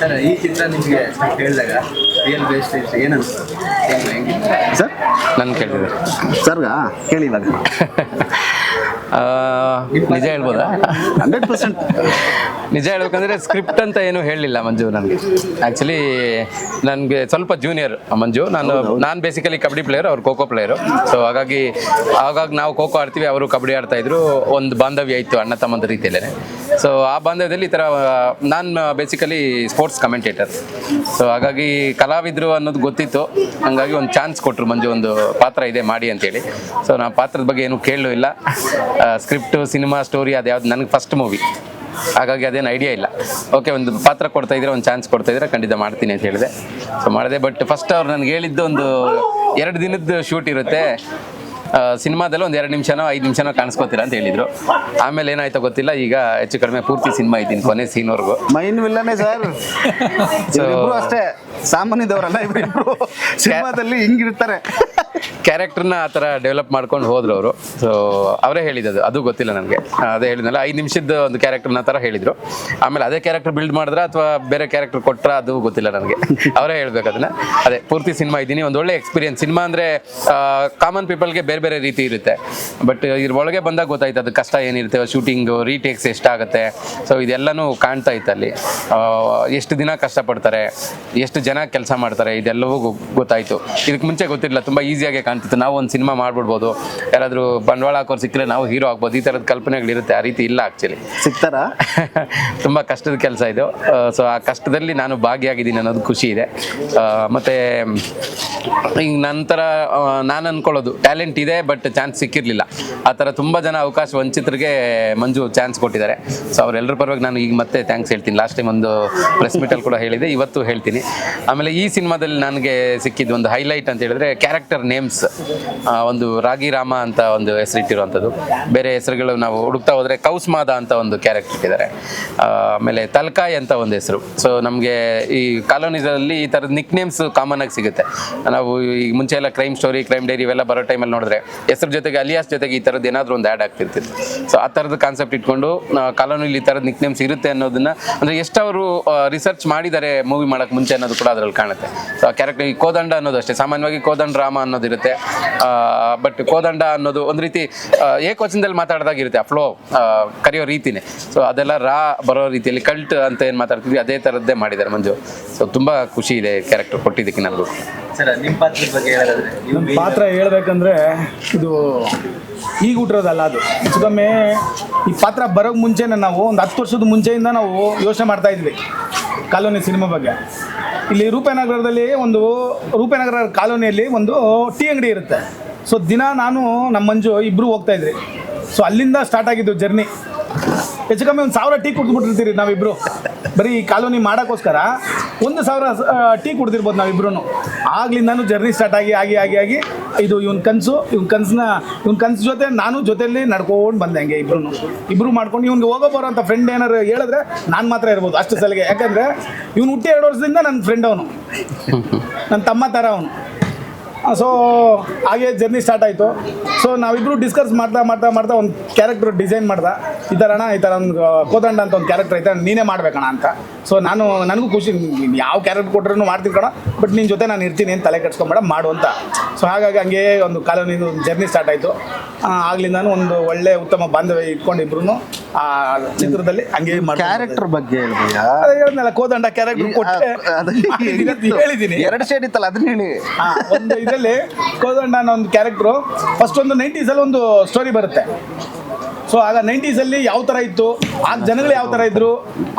ಸರ್ ಈ ಚಿತ್ರ ನಿಮಗೆ ಹೇಳಿದಾಗ ರಿಯಲ್ ಬೇಸ್ಟ್ ಏನು ಸರ್? ನನ್ನ ಕೇಳಿದ್ರೆ ಸರ್ಗಾ ಕೇಳಿಲ್ಲ *laughs* ನಿಜ ಹೇಳ್ಬೋದಾ? Hundred percent. ನಿಜ ಹೇಳ್ಬೇಕಂದ್ರೆ ಸ್ಕ್ರಿಪ್ಟ್ ಅಂತ ಏನು ಹೇಳಲಿಲ್ಲ ಮಂಜು ನನಗೆ. ಆ್ಯಕ್ಚುಲಿ ನನಗೆ ಸ್ವಲ್ಪ ಜೂನಿಯರ್ ಮಂಜು. ನಾನು ನಾನು ಬೇಸಿಕಲಿ ಕಬಡ್ಡಿ ಪ್ಲೇಯರ್ ಅವ್ರು ಖೋಖೋ ಪ್ಲೇಯರು ಸೊ ಹಾಗಾಗಿ ಆಗಾಗ ನಾವು ಖೋಖೋ ಆಡ್ತೀವಿ ಅವರು ಕಬಡ್ಡಿ ಆಡ್ತಾ ಇದ್ರು. ಒಂದು ಬಾಂಧವ್ಯ ಇತ್ತು ಅಣ್ಣ ತಮ್ಮಂದ ರೀತಿಯಲ್ಲೇ ಸೊ ಆ ಬಾಂಧವ್ಯದಲ್ಲಿ ಈ ಥರ ನಾನು ಬೇಸಿಕಲಿ ಸ್ಪೋರ್ಟ್ಸ್ ಕಮೆಂಟೇಟರ್ ಸೊ ಹಾಗಾಗಿ ಕಲಾವಿದರು ಅನ್ನೋದು ಗೊತ್ತಿತ್ತು. ಹಂಗಾಗಿ ಒಂದು ಚಾನ್ಸ್ ಕೊಟ್ಟರು ಮಂಜು ಒಂದು ಪಾತ್ರ ಇದೆ ಮಾಡಿ ಅಂತೇಳಿ. ಸೊ ನಾ ಪಾತ್ರದ ಬಗ್ಗೆ ಏನು ಕೇಳಲೂ ಇಲ್ಲ. ಸ್ಕ್ರಿಪ್ಟು ಸಿನಿಮಾ ಸ್ಟೋರಿ ಅದು ಯಾವ್ದು ನನಗೆ ಫಸ್ಟ್ ಮೂವಿ ಹಾಗಾಗಿ ಅದೇನು ಐಡಿಯಾ ಇಲ್ಲ. ಓಕೆ ಒಂದು ಪಾತ್ರ ಕೊಡ್ತಾ ಇದ್ರೆ ಒಂದು ಚಾನ್ಸ್ ಕೊಡ್ತಾ ಇದ್ರೆ ಖಂಡಿತ ಮಾಡ್ತೀನಿ ಅಂತ ಹೇಳಿದೆ. ಸೊ ಮಾಡಿದೆ ಬಟ್ ಫಸ್ಟ್ ಅವ್ರು ನನಗೆ ಹೇಳಿದ್ದು ಒಂದು ಎರಡು ದಿನದ ಶೂಟ್ ಇರುತ್ತೆ. ಸಿನಿಮಾದಲ್ಲಿ ಒಂದು ಎರಡು ನಿಮಿಷನೋ ಐದು ನಿಮಿಷನೋ ಕಾಣಿಸ್ಕೋತೀರ ಅಂತ ಹೇಳಿದ್ರು. ಆಮೇಲೆ ಏನಾಯ್ತು ಗೊತ್ತಿಲ್ಲ ಈಗ ಹೆಚ್ಚು ಕಡಿಮೆ ಪೂರ್ತಿ ಸಿನಿಮಾ ಇದ್ದೀನಿ ಕೊನೆ ಸೀನ್ವರೆಗೂ. ಮೈನ್ ವಿಲ್ಲನೇ ಸರ್ ಸೊ ಅಷ್ಟೇ. ಸಾಮಾನ್ಯದವರಲ್ಲ ಇಬ್ಬರು ಸಿನಿಮಾದಲ್ಲಿ ಹಿಂಗಿರ್ತಾರೆ. ಕ್ಯಾರೆಕ್ಟರ್ನ ಆ ಥರ ಡೆವಲಪ್ ಮಾಡ್ಕೊಂಡು ಹೋದ್ರು ಅವರು. ಸೊ ಅವರೇ ಹೇಳಿದ್ದು ಅದು ಗೊತ್ತಿಲ್ಲ ನನಗೆ. ಅದೇ ಹೇಳಿದ್ನಲ್ಲ, ಐದು ನಿಮಿಷದ ಒಂದು ಕ್ಯಾರೆಕ್ಟರ್ನ ಥರ ಹೇಳಿದ್ರು. ಆಮೇಲೆ ಅದೇ ಕ್ಯಾರೆಕ್ಟರ್ ಬಿಲ್ಡ್ ಮಾಡಿದ್ರ ಅಥವಾ ಬೇರೆ ಕ್ಯಾರೆಕ್ಟರ್ ಕೊಟ್ರ ಅದು ಗೊತ್ತಿಲ್ಲ ನನಗೆ. ಅವರೇ ಹೇಳ್ಬೇಕು ಅದನ್ನ. ಅದೇ, ಪೂರ್ತಿ ಸಿನಿಮಾ ಇದ್ದೀನಿ. ಒಂದು ಒಳ್ಳೆ ಎಕ್ಸ್ಪೀರಿಯನ್ಸ್ ಸಿನಿಮಾ ಅಂದರೆ ಕಾಮನ್ ಪೀಪಲ್ಗೆ ಬೇರೆ ಬೇರೆ ರೀತಿ ಇರುತ್ತೆ. ಬಟ್ ಇದ್ರ ಒಳಗೆ ಬಂದಾಗ ಗೊತ್ತಾಯ್ತು ಅದು ಕಷ್ಟ ಏನಿರುತ್ತೆ. ಶೂಟಿಂಗು ರೀಟೇಕ್ಸ್ ಎಷ್ಟಾಗುತ್ತೆ. ಸೊ ಇದೆಲ್ಲನೂ ಕಾಣ್ತಾ ಇತ್ತು ಅಲ್ಲಿ. ಎಷ್ಟು ದಿನ ಕಷ್ಟಪಡ್ತಾರೆ, ಎಷ್ಟು ಜನ ಕೆಲಸ ಮಾಡ್ತಾರೆ, ಇದೆಲ್ಲವೂ ಗೊತ್ತಾಯಿತು. ಇದಕ್ಕೆ ಮುಂಚೆ ಗೊತ್ತಿರಲಿಲ್ಲ. ತುಂಬ ಈಸಿಯಾಗಿ ಕಾಣ್ತಿತ್ತು. ನಾವು ಒಂದು ಸಿನಿಮಾ ಮಾಡ್ಬಿಡ್ಬೋದು. ಯಾರಾದರೂ ಬಂಡವಾಳ ಹಾಕೋರು ಸಿಕ್ಕರೆ ನಾವು ಹೀರೋ ಆಗ್ಬೋದು. ಈ ಥರದ ಕಲ್ಪನೆಗಳಿರುತ್ತೆ. ಆ ರೀತಿ ಇಲ್ಲ ಆ್ಯಕ್ಚುಲಿ ಸಿಗ್ತಾರಾ? *laughs* ತುಂಬ ಕಷ್ಟದ ಕೆಲಸ ಇದು. ಸೊ ಆ ಕಷ್ಟದಲ್ಲಿ ನಾನು ಭಾಗಿಯಾಗಿದ್ದೀನಿ ಅನ್ನೋದು ಖುಷಿ ಇದೆ. ಮತ್ತು ಹಿಂಗೆ ನಂತರ ನಾನು ಅನ್ಕೊಳ್ಳೋದು. ಟ್ಯಾಲೆಂಟ್ ಇದೆ ಬಟ್ ಚಾನ್ಸ್ ಸಿಕ್ಕಿರಲಿಲ್ಲ. ಆ ಥರ ತುಂಬ ಜನ ಅವಕಾಶ ವಂಚಿತರಿಗೆ ಮಂಜು ಚಾನ್ಸ್ ಕೊಟ್ಟಿದ್ದಾರೆ. ಸೊ ಅವರೆಲ್ಲರ ಪರವಾಗಿ ನಾನು ಈಗ ಮತ್ತೆ ಥ್ಯಾಂಕ್ಸ್ ಹೇಳ್ತೀನಿ. ಲಾಸ್ಟ್ ಟೈಮ್ ಒಂದು ಪ್ರೆಸ್ ಮೀಟಲ್ಲಿ ಕೂಡ ಹೇಳಿದೆ ಇವತ್ತು ಹೇಳ್ತೀನಿ. ಆಮೇಲೆ ಈ ಸಿನಿಮಾದಲ್ಲಿ ನನಗೆ ಸಿಕ್ಕಿದ್ದು ಒಂದು ಹೈಲೈಟ್ ಅಂತ ಹೇಳಿದ್ರೆ ಕ್ಯಾರೆಕ್ಟರ್ ನೇಮ್ಸ್ ಒಂದು ರಾಗಿ ರಾಮ ಅಂತ ಒಂದು ಹೆಸರಿಟ್ಟಿರುವಂಥದ್ದು. ಬೇರೆ ಹೆಸರುಗಳು ನಾವು ಹುಡುಕ್ತಾ ಹೋದರೆ ಕೌಸ್ಮಾದ ಅಂತ ಒಂದು ಕ್ಯಾರೆಕ್ಟರ್ ಇಟ್ಟಿದ್ದಾರೆ. ಆಮೇಲೆ ತಲ್ಕಾಯ್ ಅಂತ ಒಂದು ಹೆಸರು. ಸೊ ನಮಗೆ ಈ ಕಾಲೋನಿಸಲ್ಲಿ ಈ ಥರದ ನಿಕ್ ನೇಮ್ಸ್ ಕಾಮನ್ ಆಗಿ ಸಿಗುತ್ತೆ. ನಾವು ಈ ಮುಂಚೆ ಎಲ್ಲ ಕ್ರೈಮ್ ಸ್ಟೋರಿ ಕ್ರೈಮ್ ಡೈರಿ ಇವೆಲ್ಲ ಬರೋ ಟೈಮಲ್ಲಿ ನೋಡಿದ್ರೆ ಹೆಸರು ಜೊತೆಗೆ ಅಲಿಯಾಸ್ ಜೊತೆಗೆ ಈ ಥರದ್ದು ಏನಾದರೂ ಒಂದು ಆ್ಯಡ್ ಆಗ್ತಿರ್ತಿತ್ತು. ಸೊ ಆ ಥರದ ಕಾನ್ಸೆಪ್ಟ್ ಇಟ್ಕೊಂಡು ಕಾಲೋನಿಲಿ ಈ ಥರದ ನಿಕ್ ನೇಮ್ಸ್ ಇರುತ್ತೆ ಅನ್ನೋದನ್ನ ಅಂದರೆ ಎಷ್ಟು ಅವರು ರಿಸರ್ಚ್ ಮಾಡಿದ್ದಾರೆ ಮೂವಿ ಮಾಡೋಕ್ಕೆ ಮುಂಚೆ ಅನ್ನೋದು ಕೂಡ ಅದರಲ್ಲಿ ಕಾಣುತ್ತೆ. ಸೊ ಆ ಕ್ಯಾರೆಕ್ಟರ್ ಈ ಕೋದಂಡ ಅನ್ನೋದು ಅಷ್ಟೇ. ಸಾಮಾನ್ಯವಾಗಿ ಕೋದಂಡ ರಾಮ ಅನ್ನೋದಿರುತ್ತೆ. ಬಟ್ ಕೋದಂಡ ಅನ್ನೋದು ಒಂದು ರೀತಿ ಏಕವಚನದಲ್ಲಿ ಮಾತಾಡ್ದಾಗಿರುತ್ತೆ ಆ ಫ್ಲೋ ಕರೆಯೋ ರೀತಿನೇ. ಸೊ ಅದೆಲ್ಲ ರಾ ಬರೋ ರೀತಿಯಲ್ಲಿ ಕಲ್ಟ್ ಅಂತ ಏನು ಮಾತಾಡ್ತೀವಿ ಅದೇ ಥರದ್ದೇ ಮಾಡಿದ್ದಾರೆ ಮಂಜು. ಸೊ ತುಂಬ ಖುಷಿ ಇದೆ ಕ್ಯಾರೆಕ್ಟರ್ ಕೊಟ್ಟಿದ್ದಕ್ಕೆ ನನಗೂ ಸರ್ ನಿಮ್ಮ ಪಾತ್ರದ ಬಗ್ಗೆ ಹೇಳೋದಾದ್ರೆ ನೀವು ಪಾತ್ರ ಹೇಳ್ಬೇಕಂದ್ರೆ ಇದು ಈಗ ಹುಟ್ಟಿರೋದಲ್ಲ ಅದು. ಹೆಚ್ಚುಕಮ್ಮೆ ಈ ಪಾತ್ರ ಬರೋಕ್ಕೆ ಮುಂಚೆನೇ ನಾವು ಒಂದು ಹತ್ತು ವರ್ಷದ ಮುಂಚೆಯಿಂದ ನಾವು ಯೋಚನೆ ಮಾಡ್ತಾ ಇದ್ವಿ ಕಾಲೋನಿ ಸಿನಿಮಾ ಬಗ್ಗೆ. ಇಲ್ಲಿ ರೂಪನಗರದಲ್ಲಿ ಒಂದು ರೂಪನಗರ ಕಾಲೋನಿಯಲ್ಲಿ ಒಂದು ಟೀ ಅಂಗಡಿ ಇರುತ್ತೆ. ಸೊ ದಿನ ನಾನು ನಮ್ಮ ಮಂಜು ಇಬ್ಬರು ಹೋಗ್ತಾ ಇದ್ವಿ. ಸೊ ಅಲ್ಲಿಂದ ಸ್ಟಾರ್ಟ್ ಆಗಿದ್ದು ಜರ್ನಿ ಹೆಚ್ಚು ಕಮ್ಮಿ ಒಂದು ಸಾವಿರ ಟೀ ಕುಡಿದ್ಬಿಟ್ಟಿರ್ತೀರಿ ನಾವಿಬ್ರು. ಬರೀ ಈ ಕಾಲೋನಿ ಮಾಡೋಕ್ಕೋಸ್ಕರ ಒಂದು ಸಾವಿರ ಟೀ ಕುಡ್ದಿರ್ಬೋದು ನಾವಿಬ್ರು ಆಗ್ಲಿಂದಾನು ಜರ್ನಿ ಸ್ಟಾರ್ಟ್ ಆಗಿ ಆಗಿ ಆಗಿ ಆಗಿ ಇದು ಇವನ್ ಕನಸು, ಇವ್ನ ಕನಸನ್ನ ಇವ್ನ ಕನಸು ಜೊತೆ ನಾನು ಜೊತೆಯಲ್ಲಿ ನಡ್ಕೊಂಡು ಬಂದೆ ಹಂಗೆ ಇಬ್ರು ಇಬ್ರು ಮಾಡ್ಕೊಂಡು ಇವ್ನಿಗೆ ಹೋಗೋ ಬರೋ ಅಂತ ಫ್ರೆಂಡ್ ಏನಾರು ಹೇಳಿದ್ರೆ ನಾನು ಮಾತ್ರ ಇರ್ಬೋದು ಅಷ್ಟು ಸಲಿಗೆ. ಯಾಕಂದರೆ ಇವ್ನು ಹುಟ್ಟಿ ಎರಡು ವರ್ಷದಿಂದ ನನ್ನ ಫ್ರೆಂಡ್ ಅವನು. ನನ್ನ ತಮ್ಮ ಥರ ಅವನು. ಸೊ ಹಾಗೆ ಜರ್ನಿ ಸ್ಟಾರ್ಟ್ ಆಯಿತು. ಸೊ ನಾವಿಬ್ಬರು ಡಿಸ್ಕಸ್ ಮಾಡ್ತಾ ಮಾಡ್ತಾ ಮಾಡ್ತಾ ಒಂದು ಕ್ಯಾರೆಕ್ಟರ್ ಡಿಸೈನ್ ಮಾಡ್ದೆ. ಈ ಥರ ಅಣ್ಣ, ಈ ಥರ ಒಂದು ಕೋದಂಡ ಅಂತ ಒಂದು ಕ್ಯಾರೆಕ್ಟರ್ ಐತೆ, ನೀನೇ ಮಾಡ್ಬೇಕಣ ಅಂತ. ಸೊ ನಾನು, ನನಗೂ ಖುಷಿ ಯಾವ ಕ್ಯಾರೆಕ್ಟರ್ ಕೊಟ್ರೂ ಮಾಡ್ತೀನಿ ಕಣ ಬಟ್ ನಿನ್ನ ಜೊತೆ ನಾನು ಇರ್ತೀನಿ, ಏನು ತಲೆ ಕೆಡ್ಸ್ಕೊಂಬೇಡ, ಮಾಡು ಅಂತ. ಸೊ ಹಾಗಾಗಿ ಹಂಗೆ ಒಂದು ಕಾಲೋನಿದು ಒಂದು ಜರ್ನಿ ಸ್ಟಾರ್ಟ್ ಆಯಿತು. ಆಗ್ಲಿಂದಾನು ಒಂದು ಒಳ್ಳೆ ಉತ್ತಮ ಬಾಂಧವ್ಯ ಇಟ್ಕೊಂಡು ಇಬ್ರು ಆ ಚಿತ್ರದಲ್ಲಿ ಹಂಗೆ ಕ್ಯಾರೆಕ್ಟರ್ ಬಗ್ಗೆ ಹೇಳಿದ್ನಲ್ಲ ಕೋದಂಡ ಕ್ಯಾರೆಕ್ಟರ್ ಕೊಟ್ಟೆ. *laughs* ಹೇಳಿದ್ದೀನಿ ಎರಡು ಶೇಡ್ ಇತ್ತಲ್ಲ ಅದನ್ನ ಹೇಳಿ. ಒಂದು ಇದರಲ್ಲಿ ಕೋದಂಡ ಅನ್ನೋ ಒಂದು ಕ್ಯಾರೆಕ್ಟ್ರು ಫಸ್ಟ್ ಒಂದು ನೈಂಟೀಸಲ್ಲಿ ಒಂದು ಸ್ಟೋರಿ ಬರುತ್ತೆ. ಸೊ ಆಗ ನೈಂಟೀಸಲ್ಲಿ ಯಾವ ಥರ ಇತ್ತು ಆಗ ಜನಗಳು ಯಾವ ಥರ ಇದ್ರು